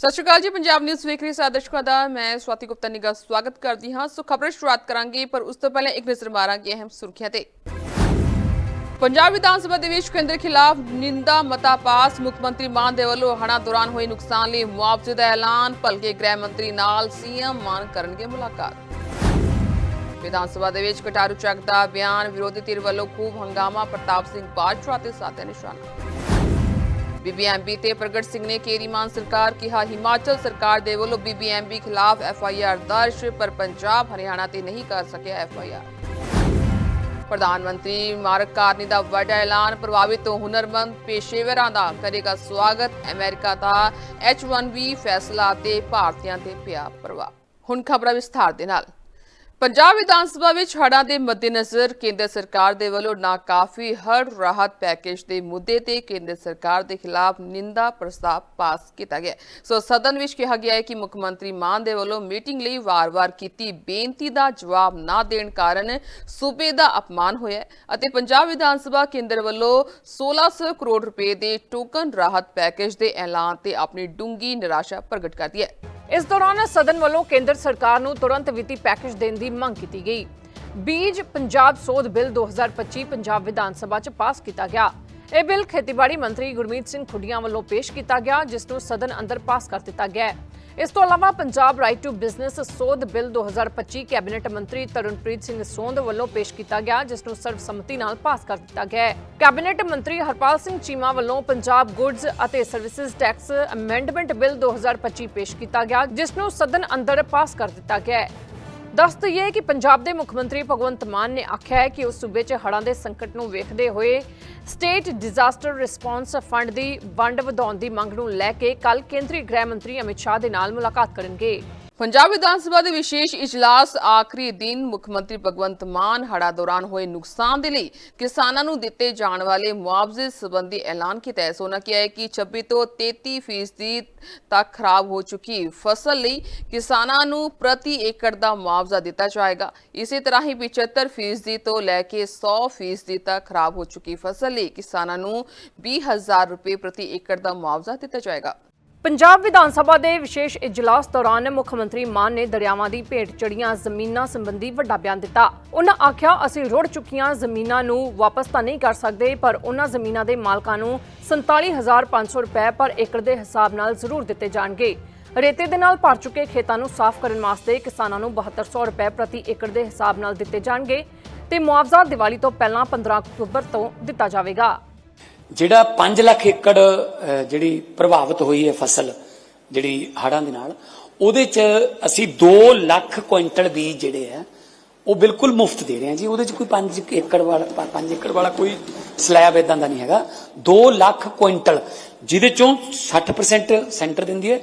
ਸਤਿ ਸ਼੍ਰੀ ਅਕਾਲ ਜੀ, ਪੰਜਾਬ ਨਿਊਜ਼ ਵੇਖ ਰਹੇ ਸਾਰੇ ਦਾ, ਮੈਂ ਸਵਾਤੀ ਗੁਪਤਾ ਨਿੱਘਾ ਸਵਾਗਤ ਕਰਦੀ ਹਾਂ। ਸੋ ਖਬਰਾਂ ਸ਼ੁਰੂਆਤ ਕਰਾਂਗੇ, ਪਰ ਉਸ ਤੋਂ ਪਹਿਲਾਂ ਇੱਕ ਨਜ਼ਰ ਮਾਰਾਂਗੇ ਅਹਿਮ ਸੁਰਖੀਆਂ ਤੇ। ਪੰਜਾਬ ਵਿਧਾਨ ਸਭਾ ਦੇ ਵਿੱਚ ਕੇਂਦਰ ਖਿਲਾਫ ਨਿੰਦਾ ਮਤਾ ਪਾਸ, ਮੁੱਖ ਮੰਤਰੀ ਮਾਨ ਦੇ ਵੱਲੋਂ ਹੜ੍ਹਾਂ ਦੌਰਾਨ ਹੋਏ ਨੁਕਸਾਨ ਲਈ ਮੁਆਵਜ਼ੇ ਦਾ ਐਲਾਨ, ਭਲਕੇ ਗ੍ਰਹਿ ਮੰਤਰੀ ਨਾਲ ਸੀਐਮ ਮਾਨ ਕਰਨਗੇ ਮੁਲਾਕਾਤ। ਵਿਧਾਨ ਸਭਾ ਦੇ ਵਿੱਚ ਕਟਾਰੂ ਚੱਕ ਦਾ ਬਿਆਨ, ਵਿਰੋਧੀ ਧਿਰ ਵੱਲੋਂ ਖੂਬ ਹੰਗਾਮਾ, ਪ੍ਰਤਾਪ ਸਿੰਘ ਬਾਜਵਾ ਤੇ ਸਾਧਿਆ ਨਿਸ਼ਾਨਾ। ਬੀਬੀਐਮਬੀ ਤੇ ਪ੍ਰਗਟ ਸਿੰਘ ਨੇ ਕੇਰੀਮਾਨ ਸਰਕਾਰ ਕਿਹਾ, ਹਿਮਾਚਲ ਸਰਕਾਰ ਦੇ ਵੱਲੋਂ ਬੀਬੀਐਮਬੀ ਖਿਲਾਫ ਐਫਆਈਆਰ ਦਰਜ ਪਰ ਪੰਜਾਬ, ਹਰਿਆਣਾ ਤੇ ਨਹੀਂ ਕਰ ਸਕਿਆ ਐਫਆਈਆਰ ਪ੍ਰਧਾਨ ਮੰਤਰੀ ਮਾਰਕ ਕਾਰਨੀ ਦਾ ਵੱਡਾ ਐਲਾਨ ਪ੍ਰਭਾਵਿਤ ਹੁਨਰਮੰਦ ਪੇਸ਼ੇਵਰਾਂ ਦਾ ਕਰੇਗਾ ਸਵਾਗਤ। ਅਮਰੀਕਾ ਦਾ H1B ਫੈਸਲਾ ਤੇ ਭਾਰਤੀਆਂ ਤੇ ਪਿਆ ਪ੍ਰਭਾਵ। ਹੁਣ ਖਬਰਾਂ ਵਿਸਥਾਰ ਦੇ ਨਾਲ। ਪੰਜਾਬ ਵਿਧਾਨ ਸਭਾ ਵਿੱਚ ਹੜ੍ਹਾਂ ਦੇ ਮੱਦੇਨਜ਼ਰ ਕੇਂਦਰ ਸਰਕਾਰ ਦੇ ਵੱਲੋਂ ਨਾਕਾਫੀ ਹੜ ਰਾਹਤ ਪੈਕੇਜ ਦੇ ਮੁੱਦੇ ਤੇ ਕੇਂਦਰ ਸਰਕਾਰ ਦੇ ਖਿਲਾਫ ਨਿੰਦਾ ਪ੍ਰਸਤਾਵ ਪਾਸ ਕੀਤਾ ਗਿਆ। ਸੋ ਸਦਨ ਵਿੱਚ ਕਿਹਾ ਗਿਆ ਹੈ ਕਿ ਮੁੱਖ ਮੰਤਰੀ ਮਾਨ ਦੇ ਵੱਲੋਂ ਮੀਟਿੰਗ ਲਈ ਵਾਰ-ਵਾਰ ਕੀਤੀ ਬੇਨਤੀ ਦਾ ਜਵਾਬ ਨਾ ਦੇਣ ਕਾਰਨ ਸੂਬੇ ਦਾ ਅਪਮਾਨ ਹੋਇਆ ਅਤੇ ਪੰਜਾਬ ਵਿਧਾਨ ਸਭਾ ਕੇਂਦਰ ਵੱਲੋਂ 1600 ਕਰੋੜ ਰੁਪਏ ਦੇ ਟੋਕਨ ਰਾਹਤ ਪੈਕੇਜ ਦੇ ਐਲਾਨ ਤੇ ਆਪਣੀ ਡੂੰਗੀ ਨਿਰਾਸ਼ਾ ਪ੍ਰਗਟ ਕਰਦੀ ਹੈ। ਇਸ ਦੌਰਾਨ ਸਦਨ ਵੱਲੋਂ ਕੇਂਦਰ ਸਰਕਾਰ ਨੂੰ ਤੁਰੰਤ ਵਿੱਤੀ ਪੈਕੇਜ ਦੇਣ ਦੀ ਮੰਗ ਕੀਤੀ ਗਈ। ਬੀਜ ਪੰਜਾਬ ਸੋਧ ਬਿੱਲ 2025 ਪੰਜਾਬ ਵਿਧਾਨ ਸਭਾ 'ਚ ਪਾਸ ਕੀਤਾ ਗਿਆ। ਇਹ ਬਿੱਲ ਖੇਤੀਬਾੜੀ ਮੰਤਰੀ ਗੁਰਮੀਤ ਸਿੰਘ ਖੁੱਡੀਆਂ ਵੱਲੋਂ ਪੇਸ਼ ਕੀਤਾ ਗਿਆ, ਜਿਸ ਨੂੰ ਸਦਨ ਅੰਦਰ ਪਾਸ ਕਰ ਦਿੱਤਾ ਗਿਆ ਇਸ ਤੋਂ ਇਲਾਵਾ ਪੰਜਾਬ ਰਾਈਟ ਟੂ ਬਿਜ਼ਨਸ ਸੋਧ ਬਿੱਲ 2025 ਕੈਬਨਿਟ ਮੰਤਰੀ ਤਰੁਣਪ੍ਰੀਤ ਸਿੰਘ ਸੋਂਦ ਵੱਲੋਂ ਪੇਸ਼ ਕੀਤਾ ਗਿਆ, ਜਿਸ ਨੂੰ ਸਰਬਸੰਮਤੀ ਨਾਲ ਪਾਸ ਕਰ ਦਿੱਤਾ ਗਿਆ ਹੈ। ਕੈਬਨਿਟ ਮੰਤਰੀ ਹਰਪਾਲ ਸਿੰਘ ਚੀਮਾ ਵੱਲੋਂ ਪੰਜਾਬ ਗੁੱਡਸ ਅਤੇ ਸਰਵਿਸਿਜ਼ ਟੈਕਸ ਅਮੈਂਡਮੈਂਟ ਬਿੱਲ 2025 ਪੇਸ਼ ਕੀਤਾ ਗਿਆ, ਜਿਸ ਨੂੰ ਸਦਨ ਅੰਦਰ ਪਾਸ ਕਰ ਦਿੱਤਾ ਗਿਆ ਹੈ। ਦੱਸ ਦਈਏ ਕਿ ਪੰਜਾਬ ਦੇ ਮੁੱਖ ਮੰਤਰੀ ਭਗਵੰਤ ਮਾਨ ਨੇ ਆਖਿਆ ਹੈ ਕਿ ਉਸ ਸੂਬੇ 'ਚ ਹੜ੍ਹਾਂ ਦੇ ਸੰਕਟ ਨੂੰ ਵੇਖਦੇ ਹੋਏ ਸਟੇਟ ਡਿਜ਼ਾਸਟਰ ਰਿਸਪਾਂਸ ਫੰਡ ਦੀ ਵੰਡ ਵਧਾਉਣ ਦੀ ਮੰਗ ਨੂੰ ਲੈ ਕੇ ਕੱਲ ਕੇਂਦਰੀ ਗ੍ਰਹਿ ਮੰਤਰੀ ਅਮਿਤ ਸ਼ਾਹ ਦੇ ਨਾਲ ਮੁਲਾਕਾਤ ਕਰਨਗੇ। ਪੰਜਾਬ ਵਿਧਾਨ ਸਭਾ ਦੇ ਵਿਸ਼ੇਸ਼ ਇਜਲਾਸ ਆਖਰੀ ਦਿਨ ਮੁੱਖ ਮੰਤਰੀ ਭਗਵੰਤ ਮਾਨ ਹੜ੍ਹਾਂ ਦੌਰਾਨ ਹੋਏ ਨੁਕਸਾਨ ਦੇ ਲਈ ਕਿਸਾਨਾਂ ਨੂੰ ਦਿੱਤੇ ਜਾਣ ਵਾਲੇ ਮੁਆਵਜ਼ੇ ਸੰਬੰਧੀ ਐਲਾਨ ਕੀਤਾ ਹੈ। ਸੋਨਾ ਕਿਹਾ ਹੈ ਕਿ 26 ਤੋਂ 33 ਫੀਸਦੀ ਤੱਕ ਖਰਾਬ ਹੋ ਚੁੱਕੀ ਫਸਲ ਲਈ ਕਿਸਾਨਾਂ ਨੂੰ ਪ੍ਰਤੀ ਏਕੜ ਦਾ ਮੁਆਵਜ਼ਾ ਦਿੱਤਾ ਜਾਏਗਾ। ਇਸੇ ਤਰ੍ਹਾਂ ਹੀ 75 ਫੀਸਦੀ ਤੋਂ ਲੈ ਕੇ 100 ਫੀਸਦੀ ਤੱਕ ਖਰਾਬ ਹੋ ਚੁੱਕੀ ਫਸਲ ਲਈ ਕਿਸਾਨਾਂ ਨੂੰ 20000 ਰੁਪਏ ਪ੍ਰਤੀ ਏਕੜ ਦਾ ਮੁਆਵਜ਼ਾ ਦਿੱਤਾ ਜਾਏਗਾ। ਪੰਜਾਬ ਵਿਧਾਨ ਸਭਾ ਦੇ ਵਿਸ਼ੇਸ਼ ਇਜਲਾਸ ਦੌਰਾਨ ਮੁੱਖ ਮੰਤਰੀ ਮਾਨ ਨੇ ਦਰਿਆਵਾਂ ਦੀ ਭੇਟ ਚੜੀਆਂ ਜ਼ਮੀਨਾਂ ਸੰਬੰਧੀ ਵੱਡਾ ਬਿਆਨ ਦਿੱਤਾ। ਉਹਨਾਂ ਆਖਿਆ, ਅਸੀਂ ਰੁੜ ਚੁੱਕੀਆਂ ਜ਼ਮੀਨਾਂ ਨੂੰ ਵਾਪਸ ਤਾਂ ਨਹੀਂ ਕਰ ਸਕਦੇ, ਪਰ ਉਹਨਾਂ ਜ਼ਮੀਨਾਂ ਦੇ ਮਾਲਕਾਂ ਨੂੰ 47500 ਰੁਪਏ ਪਰ ਏਕੜ ਦੇ ਹਿਸਾਬ ਨਾਲ ਜ਼ਰੂਰ ਦਿੱਤੇ ਜਾਣਗੇ। ਰੇਤੇ ਦੇ ਨਾਲ ਭਰ ਚੁੱਕੇ ਖੇਤਾਂ ਨੂੰ ਸਾਫ਼ ਕਰਨ ਵਾਸਤੇ ਕਿਸਾਨਾਂ ਨੂੰ 7200 ਰੁਪਏ ਪ੍ਰਤੀ ਏਕੜ ਦੇ ਹਿਸਾਬ ਨਾਲ ਦਿੱਤੇ ਜਾਣਗੇ ਤੇ ਮੁਆਵਜ਼ਾ ਦੀਵਾਲੀ ਤੋਂ ਪਹਿਲਾਂ 15 ਅਕਤੂਬਰ ਤੋਂ ਦਿੱਤਾ ਜਾਵੇਗਾ। ਜਿਹੜਾ 5 ਲੱਖ ਏਕੜ ਜਿਹੜੀ ਪ੍ਰਭਾਵਿਤ ਹੋਈ ਹੈ ਫਸਲ ਜਿਹੜੀ ਹੜ੍ਹਾਂ ਦੇ ਨਾਲ, ਉਹਦੇ ਚ ਅਸੀਂ 2 ਲੱਖ ਕੁਇੰਟਲ ਬੀਜ ਜਿਹੜੇ ਆ, ਉਹ ਬਿਲਕੁਲ ਮੁਫਤ ਦੇ ਰਹੇ ਹਾਂ ਜੀ। ਉਹਦੇ ਚ ਕੋਈ 5 ਏਕੜ ਵਾਲਾ 5 ਏਕੜ ਵਾਲਾ ਕੋਈ ਸਲੈਬ ਇਦਾਂ ਦਾ ਨਹੀਂ ਹੈਗਾ। 2 ਲੱਖ ਕੁਇੰਟਲ, ਜਿਹਦੇ ਚੋਂ 60% ਸੈਂਟਰ ਦਿੰਦੀ ਹੈ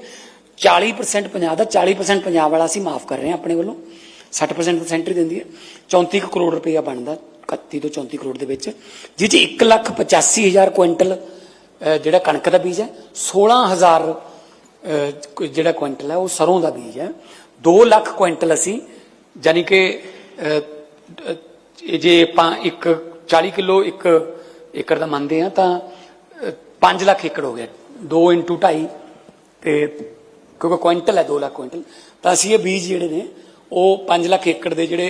40% ਪੰਜਾਬ ਦਾ 40% ਪੰਜਾਬ ਵਾਲਾ ਅਸੀਂ ਮਾਫ ਕਰ ਰਹੇ ਹਾਂ ਆਪਣੇ ਵੱਲੋਂ। 60% ਤਾਂ ਸੈਂਟਰ ਦਿੰਦੀ ਹੈ। 34 ਕੁ ਕਰੋੜ ਰੁਪਈਆ ਬਣਦਾ। 31 ਤੋਂ 34 ਕਰੋੜ ਦੇ ਵਿੱਚ ਜਿਹ 'ਚ 1 ਲੱਖ 85000 ਕੁਇੰਟਲ ਜਿਹੜਾ ਕਣਕ ਦਾ ਬੀਜ ਹੈ 16000 ਅਹ, ਜਿਹੜਾ ਕੁਇੰਟਲ ਹੈ ਉਹ ਸਰੋਂ ਦਾ ਬੀਜ ਹੈ। 2 ਲੱਖ ਕੁਇੰਟਲ ਅਸੀਂ ਯਾਨੀ ਕਿ ਜੇ ਆਪਾਂ ਇੱਕ 40 ਕਿਲੋ ਇੱਕ ਏਕੜ ਦਾ ਮੰਨਦੇ ਆ ਤਾਂ 5 ਲੱਖ ਏਕੜ ਹੋ ਗਿਆ। 2 2.5 ਤੇ ਕਿਉਂਕਿ ਕੁਇੰਟਲ ਹੈ 2 ਲੱਖ ਕੁਇੰਟਲ ਤਾਂ ਅਸੀਂ ਇਹ ਬੀਜ ਜਿਹੜੇ ਨੇ ਉਹ 5 ਲੱਖ ਏਕੜ ਦੇ ਜਿਹੜੇ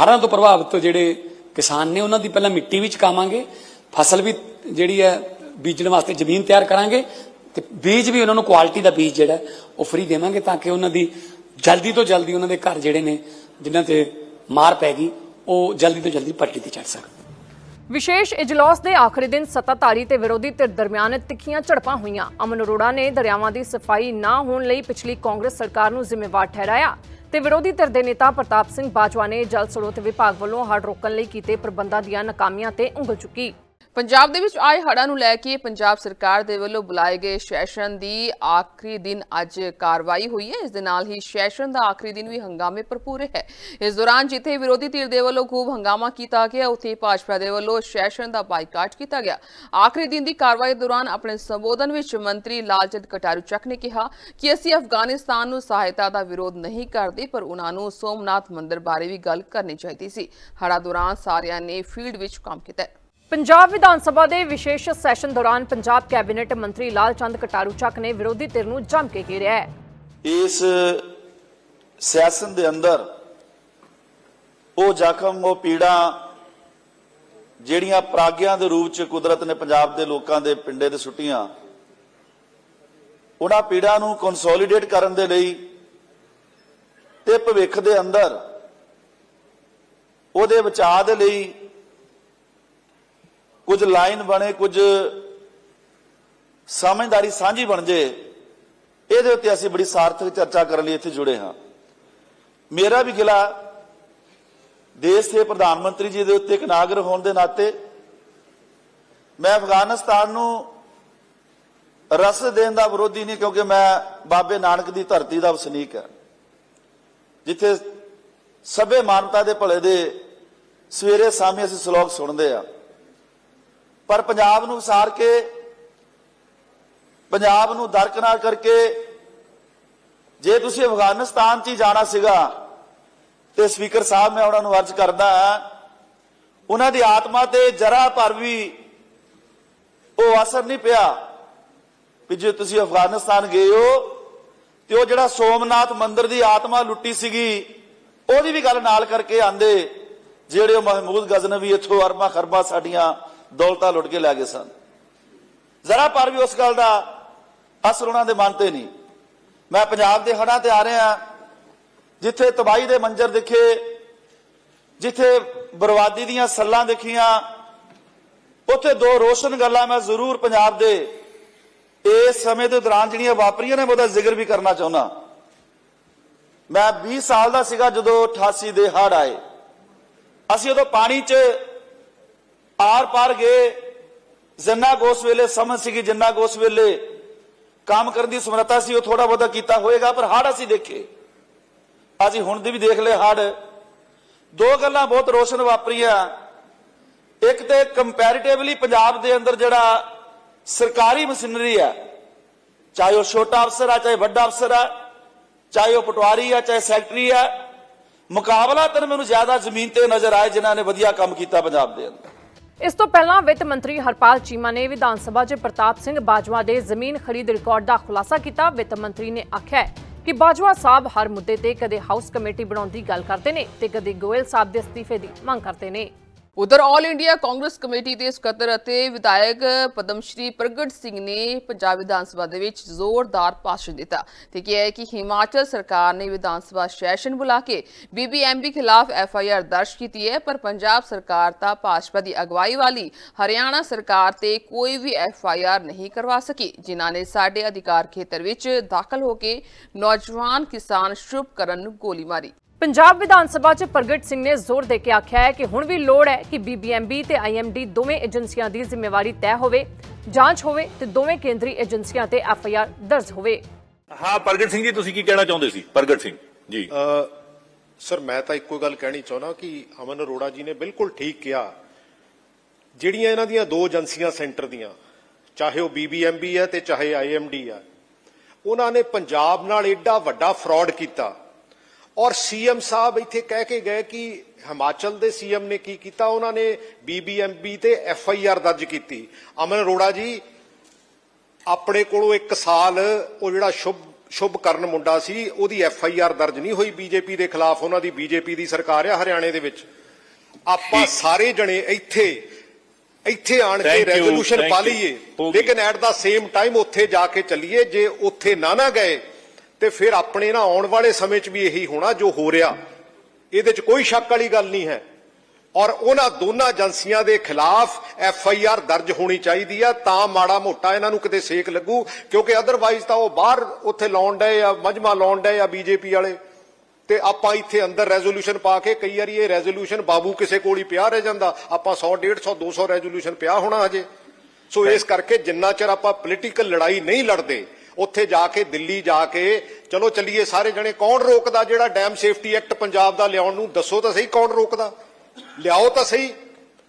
ਹੜ੍ਹਾਂ ਤੋਂ ਪ੍ਰਭਾਵਿਤ ਜਿਹੜੇ ਕਿਸਾਨ ਨੇ, ਉਹਨਾਂ ਦੀ ਪਹਿਲਾਂ ਮਿੱਟੀ ਵੀ ਚਕਾਵਾਂਗੇ ਫਸਲ ਵੀ ਜਿਹੜੀ ਹੈ ਬੀਜਣ ਵਾਸਤੇ ਜ਼ਮੀਨ ਤਿਆਰ ਕਰਾਂਗੇ ਤੇ ਬੀਜ ਵੀ ਉਹਨਾਂ ਨੂੰ ਕੁਆਲਿਟੀ ਦਾ ਬੀਜ ਜਿਹੜਾ ਉਹ ਫ੍ਰੀ ਦੇਵਾਂਗੇ ਤਾਂ ਕਿ ਉਹਨਾਂ ਦੀ ਜਲਦੀ ਤੋਂ ਜਲਦੀ ਉਹਨਾਂ ਦੇ ਘਰ ਜਿਹੜੇ ਨੇ, ਜਿਨ੍ਹਾਂ ਤੇ ਮਾਰ ਪੈ ਗਈ, ਉਹ ਜਲਦੀ ਤੋਂ ਜਲਦੀ ਪੱਟੀ ਤੇ ਚੜ ਸਕਣ। ਵਿਸ਼ੇਸ਼ ਇਜਲਾਸ ਦੇ ਆਖਰੀ ਦਿਨ ਸੱਤਾਧਾਰੀ ਤੇ ਵਿਰੋਧੀ ਧਿਰ ਦਰਮਿਆਨ ਤਿੱਖੀਆਂ ਝੜਪਾਂ ਹੋਈਆਂ। ਅਮਨ ਅਰੋੜਾ ਨੇ ਦਰਿਆਵਾਂ ਦੀ ਸਫ਼ਾਈ ਨਾ ਹੋਣ ਲਈ ਪਿਛਲੀ ਕਾਂਗਰਸ ਸਰਕਾਰ ਨੂੰ ਜ਼ਿੰਮੇਵਾਰ ਠਹਿਰਾਇਆ। ਤੇ ਵਿਰੋਧੀ ਧਿਰ ਦੇ ਨੇਤਾ ਪ੍ਰਤਾਪ ਸਿੰਘ ਬਾਜਵਾ ਨੇ ਜਲ ਸਰੋਤ ਵਿਭਾਗ ਵੱਲੋਂ ਹੜ੍ਹ ਰੋਕਣ ਲਈ ਕੀਤੇ ਪ੍ਰਬੰਧਾਂ ਦੀਆਂ ਨਾਕਾਮੀਆਂ ਤੇ ਉਂਗਲ ਚੁੱਕੀ। ਪੰਜਾਬ ਦੇ ਵਿੱਚ ਆਏ ਹੜ੍ਹਾਂ ਨੂੰ ਲੈ ਕੇ ਪੰਜਾਬ ਸਰਕਾਰ ਦੇ ਵੱਲੋਂ ਬੁਲਾਏ ਗਏ ਸੈਸ਼ਨ ਦੀ ਆਖਰੀ ਦਿਨ ਅੱਜ ਕਾਰਵਾਈ ਹੋਈ ਹੈ। ਇਸ ਦੇ ਨਾਲ ਹੀ ਸੈਸ਼ਨ ਦਾ ਆਖਰੀ ਦਿਨ ਵੀ ਹੰਗਾਮੇ ਭਰਪੂਰ ਹੈ। ਇਸ ਦੌਰਾਨ ਜਿੱਥੇ ਵਿਰੋਧੀ ਧਿਰ ਦੇ ਵੱਲੋਂ ਖੂਬ ਹੰਗਾਮਾ ਕੀਤਾ ਗਿਆ, ਉੱਥੇ ਭਾਜਪਾ ਦੇ ਵੱਲੋਂ ਸੈਸ਼ਨ ਦਾ ਬਾਈਕਾਟ ਕੀਤਾ ਗਿਆ। ਆਖਰੀ ਦਿਨ ਦੀ ਕਾਰਵਾਈ ਦੌਰਾਨ ਆਪਣੇ ਸੰਬੋਧਨ ਵਿੱਚ ਮੰਤਰੀ ਲਾਲਚੰਦ ਕਟਾਰੂ ਚੱਕ ਨੇ ਕਿਹਾ ਕਿ ਅਸੀਂ ਅਫਗਾਨਿਸਤਾਨ ਨੂੰ ਸਹਾਇਤਾ ਦਾ ਵਿਰੋਧ ਨਹੀਂ ਕਰਦੇ, ਪਰ ਉਹਨਾਂ ਨੂੰ ਸੋਮਨਾਥ ਮੰਦਿਰ ਬਾਰੇ ਵੀ ਗੱਲ ਕਰਨੀ ਚਾਹੀਦੀ ਸੀ। ਹੜ੍ਹਾਂ ਦੌਰਾਨ ਸਾਰਿਆਂ ਨੇ ਫੀਲਡ ਵਿੱਚ ਕੰਮ ਕੀਤਾ ਪੰਜਾਬ ਵਿਧਾਨ ਸਭਾ ਦੇ ਵਿਸ਼ੇਸ਼ ਸੈਸ਼ਨ ਦੌਰਾਨ ਪੰਜਾਬ ਕੈਬਨਿਟ ਮੰਤਰੀ ਲਾਲ ਚੰਦ ਕਟਾਰੂ ਚੱਕ ਨੇ ਵਿਰੋਧੀ ਧਿਰ ਨੂੰ ਜੰਮ ਕੇ ਘੇਰਿਆ ਹੈ। ਇਸ ਸੈਸ਼ਨ ਦੇ ਅੰਦਰ ਉਹ ਜ਼ਖਮ, ਉਹ ਪੀੜਾਂ ਜਿਹੜੀਆਂ ਪ੍ਰਾਗਿਆਂ ਦੇ ਰੂਪ ਚ ਕੁਦਰਤ ਨੇ ਪੰਜਾਬ ਦੇ ਲੋਕਾਂ ਦੇ ਪਿੰਡੇ ਤੇ ਸੁੱਟੀਆਂ, ਉਹਨਾਂ ਪੀੜਾਂ ਨੂੰ ਕੰਸੋਲੀਡੇਟ ਕਰਨ ਦੇ ਲਈ ਤੇ ਭਵਿੱਖ ਦੇ ਅੰਦਰ ਉਹਦੇ ਬਚਾਅ ਦੇ ਲਈ ਕੁਝ ਲਾਈਨ ਬਣੇ, ਕੁਝ ਸਮਝਦਾਰੀ ਸਾਂਝੀ ਬਣ ਜੇ, ਇਹਦੇ ਉੱਤੇ ਅਸੀਂ ਬੜੀ ਸਾਰਥਕ ਚਰਚਾ ਕਰਨ ਲਈ ਇੱਥੇ ਜੁੜੇ ਹਾਂ। ਮੇਰਾ ਵੀ ਗਿਲਾ, ਦੇਸ਼ ਦੇ ਪ੍ਰਧਾਨ ਮੰਤਰੀ ਜੀ ਦੇ ਉੱਤੇ ਇੱਕ ਨਾਗਰ ਹੋਣ ਦੇ ਨਾਤੇ ਮੈਂ ਅਫਗਾਨਿਸਤਾਨ ਨੂੰ ਰਸ ਦੇਣ ਦਾ ਵਿਰੋਧੀ ਨਹੀਂ, ਕਿਉਂਕਿ ਮੈਂ ਬਾਬੇ ਨਾਨਕ ਦੀ ਧਰਤੀ ਦਾ ਵਸਨੀਕ ਹਾਂ। ਜਿੱਥੇ ਸਭੇ ਮਾਨਵਤਾ ਦੇ ਭਲੇ ਦੇ ਸਵੇਰੇ ਸ਼ਾਮੀ ਅਸੀਂ ਸ਼ਲੋਕ ਸੁਣਦੇ ਆ ਪਰ ਪੰਜਾਬ ਨੂੰ ਵਿਸਾਰ ਕੇ, ਪੰਜਾਬ ਨੂੰ ਦਰਕਨਾਰ ਕਰਕੇ, ਜੇ ਤੁਸੀਂ ਅਫਗਾਨਿਸਤਾਨ 'ਚ ਹੀ ਜਾਣਾ ਸੀਗਾ, ਤੇ ਸਪੀਕਰ ਸਾਹਿਬ ਮੈਂ ਉਹਨਾਂ ਨੂੰ ਅਰਜ਼ ਕਰਦਾ ਉਹਨਾਂ ਦੀ ਆਤਮਾ ਤੇ ਜਰਾ ਭਰ ਵੀ ਉਹ ਅਸਰ ਨਹੀਂ ਪਿਆ ਵੀ ਜੇ ਤੁਸੀਂ ਅਫਗਾਨਿਸਤਾਨ ਗਏ ਹੋ, ਤੇ ਉਹ ਜਿਹੜਾ ਸੋਮਨਾਥ ਮੰਦਿਰ ਦੀ ਆਤਮਾ ਲੁੱਟੀ ਸੀਗੀ ਉਹਦੀ ਵੀ ਗੱਲ ਨਾਲ ਕਰਕੇ ਆਂਦੇ, ਜਿਹੜੇ ਉਹ ਮਹਿਮੂਦ ਗਜ਼ਨਵੀ ਇੱਥੋਂ ਅਰਬਾਂ ਖਰਬਾਂ ਸਾਡੀਆਂ ਦੌਲਤਾਂ ਲੁੱਟ ਕੇ ਲੈ ਗਏ ਸਨ। ਜ਼ਰਾ ਪਰ ਵੀ ਉਸ ਗੱਲ ਦਾ ਅਸਰ ਉਹਨਾਂ ਦੇ ਮਨ ਤੇ ਨਹੀਂ। ਮੈਂ ਪੰਜਾਬ ਦੇ ਹੜਾਂ ਤੇ ਆ ਰਿਹਾ ਜਿੱਥੇ ਤਬਾਹੀ ਦੇ ਮੰਜ਼ਰ ਦਿਖੇ, ਜਿੱਥੇ ਬਰਬਾਦੀ ਦੀਆਂ ਸੱਲਾਂ ਦਿਖੀਆਂ, ਉੱਥੇ ਦੋ ਰੋਸ਼ਨ ਗੱਲਾਂ ਮੈਂ ਜ਼ਰੂਰ ਪੰਜਾਬ ਦੇ ਇਸ ਸਮੇਂ ਦੇ ਦੌਰਾਨ ਜਿਹੜੀਆਂ ਵਾਪਰੀਆਂ ਨੇ, ਮੈਂ ਉਹਦਾ ਜ਼ਿਕਰ ਵੀ ਕਰਨਾ ਚਾਹੁੰਦਾ। ਮੈਂ 20 ਸਾਲ ਦਾ ਸੀਗਾ ਜਦੋਂ 88 ਦੇ ਹੜ੍ਹ ਆਏ। ਅਸੀਂ ਉਦੋਂ ਪਾਣੀ 'ਚ ਆਰ ਪਾਰ ਗਏ, ਜਿੰਨਾ ਕੁ ਉਸ ਵੇਲੇ, ਸਮਝ ਸੀਗੀ ਜਿੰਨਾ ਕੁ ਉਸ ਵੇਲੇ। ਕੰਮ ਕਰਨ ਦੀ ਸਮਰੱਥਾ ਸੀ, ਉਹ ਥੋੜਾ ਬਹੁਤਾ ਕੀਤਾ ਹੋਏਗਾ, ਪਰ ਹੜ ਅਸੀਂ ਦੇਖੇ। ਅਸੀਂ ਹੁਣ ਦੀ ਵੀ ਦੇਖ ਲਏ ਹੜ। ਦੋ ਗੱਲਾਂ ਬਹੁਤ ਰੋਸ਼ਨ ਵਾਪਰੀਆਂ। ਇੱਕ ਤੇ ਕੰਪੈਰੀਟਿਵਲੀ ਪੰਜਾਬ ਦੇ ਅੰਦਰ ਜਿਹੜਾ ਸਰਕਾਰੀ ਮਸ਼ੀਨਰੀ ਹੈ ਚਾਹੇ ਉਹ ਛੋਟਾ ਅਫਸਰ ਆ, ਚਾਹੇ ਵੱਡਾ ਅਫਸਰ ਆ, ਚਾਹੇ ਉਹ ਪਟਵਾਰੀ ਆ, ਚਾਹੇ ਸੈਕਟਰੀ ਆ, ਮੁਕਾਬਲਾ ਤਾਂ ਮੈਨੂੰ ਜ਼ਿਆਦਾ ਜ਼ਮੀਨ ਤੇ ਨਜ਼ਰ ਆਏ, ਜਿਨ੍ਹਾਂ ਨੇ ਵਧੀਆ ਕੰਮ ਕੀਤਾ ਪੰਜਾਬ ਦੇ ਅੰਦਰ। ਇਸ ਤੋਂ ਪਹਿਲਾਂ ਵਿੱਤ ਮੰਤਰੀ ਹਰਪਾਲ ਚੀਮਾ ਨੇ ਵਿਧਾਨ ਸਭਾ 'ਚ ਪ੍ਰਤਾਪ ਸਿੰਘ ਬਾਜਵਾ ਦੇ ਜ਼ਮੀਨ ਖਰੀਦ ਰਿਕਾਰਡ ਦਾ ਖੁਲਾਸਾ ਕੀਤਾ। ਵਿੱਤ ਮੰਤਰੀ ਨੇ ਆਖਿਆ ਕਿ ਬਾਜਵਾ ਸਾਹਿਬ ਹਰ ਮੁੱਦੇ ਤੇ ਕਦੇ ਹਾਊਸ ਕਮੇਟੀ ਬਣਾਉਣ ਦੀ ਗੱਲ ਕਰਦੇ ਨੇ ਤੇ ਕਦੇ ਗੋਇਲ ਸਾਹਿਬ ਦੇ ਅਸਤੀਫੇ ਦੀ ਮੰਗ ਕਰਦੇ ਨੇ। ਉਧਰ ਆਲ ਇੰਡੀਆ ਕਾਂਗਰਸ ਕਮੇਟੀ ਦੇ ਸਕੱਤਰ ਅਤੇ ਵਿਧਾਇਕ ਪਦਮਸ਼੍ਰੀ ਪ੍ਰਗਟ ਸਿੰਘ ਨੇ ਪੰਜਾਬ ਵਿਧਾਨ ਸਭਾ ਦੇ ਵਿੱਚ ਜ਼ੋਰਦਾਰ ਭਾਸ਼ਣ ਦਿੱਤਾ। ਤੇ ਕਿਹਾ ਕਿ ਹਿਮਾਚਲ ਸਰਕਾਰ ਨੇ ਵਿਧਾਨ ਸਭਾ ਸੈਸ਼ਨ ਬੁਲਾ ਕੇ ਬੀਬੀਐਮਬੀ ਖਿਲਾਫ ਐਫਆਈਆਰ ਦਰਜ ਕੀਤੀ ਹੈ, ਪਰ ਪੰਜਾਬ ਸਰਕਾਰ ਤਾਂ ਭਾਜਪਾ ਦੀ ਅਗਵਾਈ ਵਾਲੀ ਹਰਿਆਣਾ ਸਰਕਾਰ ਤੇ ਕੋਈ ਵੀ ਐਫਆਈਆਰ ਨਹੀਂ ਕਰਵਾ ਸਕੀ, ਜਿਨ੍ਹਾਂ ਨੇ ਸਾਡੇ ਅਧਿਕਾਰ ਖੇਤਰ ਵਿੱਚ ਦਾਖਲ ਹੋ ਕੇ ਨੌਜਵਾਨ ਕਿਸਾਨ ਸ਼ੁਭ ਕਰਨ ਨੂੰ ਗੋਲੀ ਮਾਰੀ। ਪੰਜਾਬ ਵਿਧਾਨ ਸਭਾ 'ਚ ਪ੍ਰਗਟ ਸਿੰਘ ਨੇ ਜ਼ੋਰ ਦੇ ਕੇ ਆਖਿਆ ਹੈ ਕਿ ਹੁਣ ਵੀ ਲੋੜ ਹੈ ਕਿ ਬੀਬੀਐਮਬੀ ਤੇ ਆਈਐਮਡੀ ਦੋਵੇਂ ਏਜੰਸੀਆਂ ਦੀ ਜ਼ਿੰਮੇਵਾਰੀ ਤੈਅ ਹੋਵੇ ਜਾਂਚ ਹੋਵੇ ਤੇ ਦੋਵੇਂ ਕੇਂਦਰੀ ਏਜੰਸੀਆਂ ਤੇ ਐਫਆਈਆਰ ਦਰਜ ਹੋਵੇ। ਹਾਂ ਪ੍ਰਗਟ ਸਿੰਘ ਜੀ ਤੁਸੀਂ ਕੀ ਕਹਿਣਾ ਚਾਹੁੰਦੇ ਸੀ? ਪ੍ਰਗਟ ਸਿੰਘ ਜੀ। ਅ, ਸਰ ਮੈਂ ਤਾਂ ਇੱਕੋ ਗੱਲ ਕਹਿਣੀ ਚਾਹੁੰਦਾ ਕਿ ਅਮਨ ਅਰੋੜਾ ਜੀ ਨੇ ਬਿਲਕੁਲ ਠੀਕ ਕਿਹਾ। ਜਿਹੜੀਆਂ ਇਹਨਾਂ ਦੀਆਂ ਦੋ ਏਜੰਸੀਆਂ ਸੈਂਟਰ ਦੀਆਂ ਚਾਹੇ ਉਹ ਬੀਬੀਐਮਬੀ ਹੈ ਤੇ ਚਾਹੇ ਆਈਐਮਡੀ ਆ ਉਹਨਾਂ ਨੇ ਪੰਜਾਬ ਨਾਲ ਏਡਾ ਵੱਡਾ ਫਰਾਡ ਕੀਤਾ। ਔਰ ਸੀਐਮ ਸਾਹਿਬ ਇੱਥੇ ਕਹਿ ਕੇ ਗਏ ਕਿ ਹਿਮਾਚਲ ਦੇ ਸੀਐਮ ਨੇ ਕੀ ਕੀਤਾ? ਉਹਨਾਂ ਨੇ ਬੀਬੀਐਮਬੀ ਤੇ ਐਫਆਈਆਰ ਦਰਜ ਕੀਤੀ। ਅਮਨ ਅਰੋੜਾ ਜੀ ਆਪਣੇ ਕੋਲੋਂ ਇੱਕ ਸਾਲ ਉਹ ਜਿਹੜਾ ਸ਼ੁਭ ਸ਼ੁਭ ਕਰਨ ਮੁੰਡਾ ਸੀ ਉਹਦੀ ਐਫ ਆਈ ਆਰ ਦਰਜ ਨਹੀਂ ਹੋਈ ਬੀਜੇਪੀ ਦੇ ਖਿਲਾਫ। ਉਹਨਾਂ ਦੀ ਬੀਜੇਪੀ ਦੀ ਸਰਕਾਰ ਆ ਹਰਿਆਣੇ ਦੇ ਵਿੱਚ। ਆਪਾਂ ਸਾਰੇ ਜਣੇ ਇੱਥੇ ਇੱਥੇ ਆਣ ਕੇ ਰੈਜ਼ੋਲੂਸ਼ਨ ਪਾ. ਲਈਏ। ਲੇਕਿਨ ਐਟ ਦਾ ਸੇਮ ਟਾਈਮ ਉੱਥੇ ਜਾ ਕੇ ਚੱਲੀਏ। ਜੇ ਉੱਥੇ ਨਾ ਨਾ ਗਏ ਤੇ ਫਿਰ ਆਪਣੇ ਨਾ ਆਉਣ ਵਾਲੇ ਸਮੇਂ 'ਚ ਵੀ ਇਹੀ ਹੋਣਾ ਜੋ ਹੋ ਰਿਹਾ। ਇਹਦੇ 'ਚ ਕੋਈ ਸ਼ੱਕ ਵਾਲੀ ਗੱਲ ਨਹੀਂ ਹੈ। ਔਰ ਉਹਨਾਂ ਦੋਨਾਂ ਏਜੰਸੀਆਂ ਦੇ ਖਿਲਾਫ ਐਫ ਆਈ ਆਰ ਦਰਜ ਹੋਣੀ ਚਾਹੀਦੀ ਆ, ਤਾਂ ਮਾੜਾ ਮੋਟਾ ਇਹਨਾਂ ਨੂੰ ਕਿਤੇ ਸੇਕ ਲੱਗੂ, ਕਿਉਂਕਿ ਅਦਰਵਾਈਜ਼ ਤਾਂ ਉਹ ਬਾਹਰ ਉੱਥੇ ਲਾਉਣ ਡਏ ਆ, ਮਜਮਾ ਲਾਉਣ ਡਏ ਆ ਬੀਜੇਪੀ ਵਾਲੇ। ਤੇ ਆਪਾਂ ਇੱਥੇ ਅੰਦਰ ਰੈਜ਼ੋਲੂਸ਼ਨ ਪਾ ਕੇ ਕਈ ਵਾਰੀ ਇਹ ਰੈਜ਼ੋਲੂਸ਼ਨ ਬਾਬੂ ਕਿਸੇ ਕੋਲ ਹੀ ਪਿਆ ਰਹਿ ਜਾਂਦਾ। ਆਪਾਂ 100 150 200 ਰੈਜ਼ੋਲੂਸ਼ਨ ਪਿਆ ਹੋਣਾ ਹਜੇ। ਸੋ ਇਸ ਕਰਕੇ ਜਿੰਨਾ ਚਿਰ ਆਪਾਂ ਪੋਲੀਟੀਕਲ ਲੜਾਈ ਨਹੀਂ ਲੜਦੇ ਉੱਥੇ ਜਾ ਕੇ, ਦਿੱਲੀ ਜਾ ਕੇ, ਚਲੋ ਚੱਲੀਏ ਸਾਰੇ ਜਣੇ, ਕੌਣ ਰੋਕਦਾ ਜਿਹੜਾ ਡੈਮ ਸੇਫਟੀ ਐਕਟ ਪੰਜਾਬ ਦਾ ਲਿਆਉਣ ਨੂੰ? ਦੱਸੋ ਤਾਂ ਸਹੀ ਕੌਣ ਰੋਕਦਾ? ਲਿਆਓ ਤਾਂ ਸਹੀ।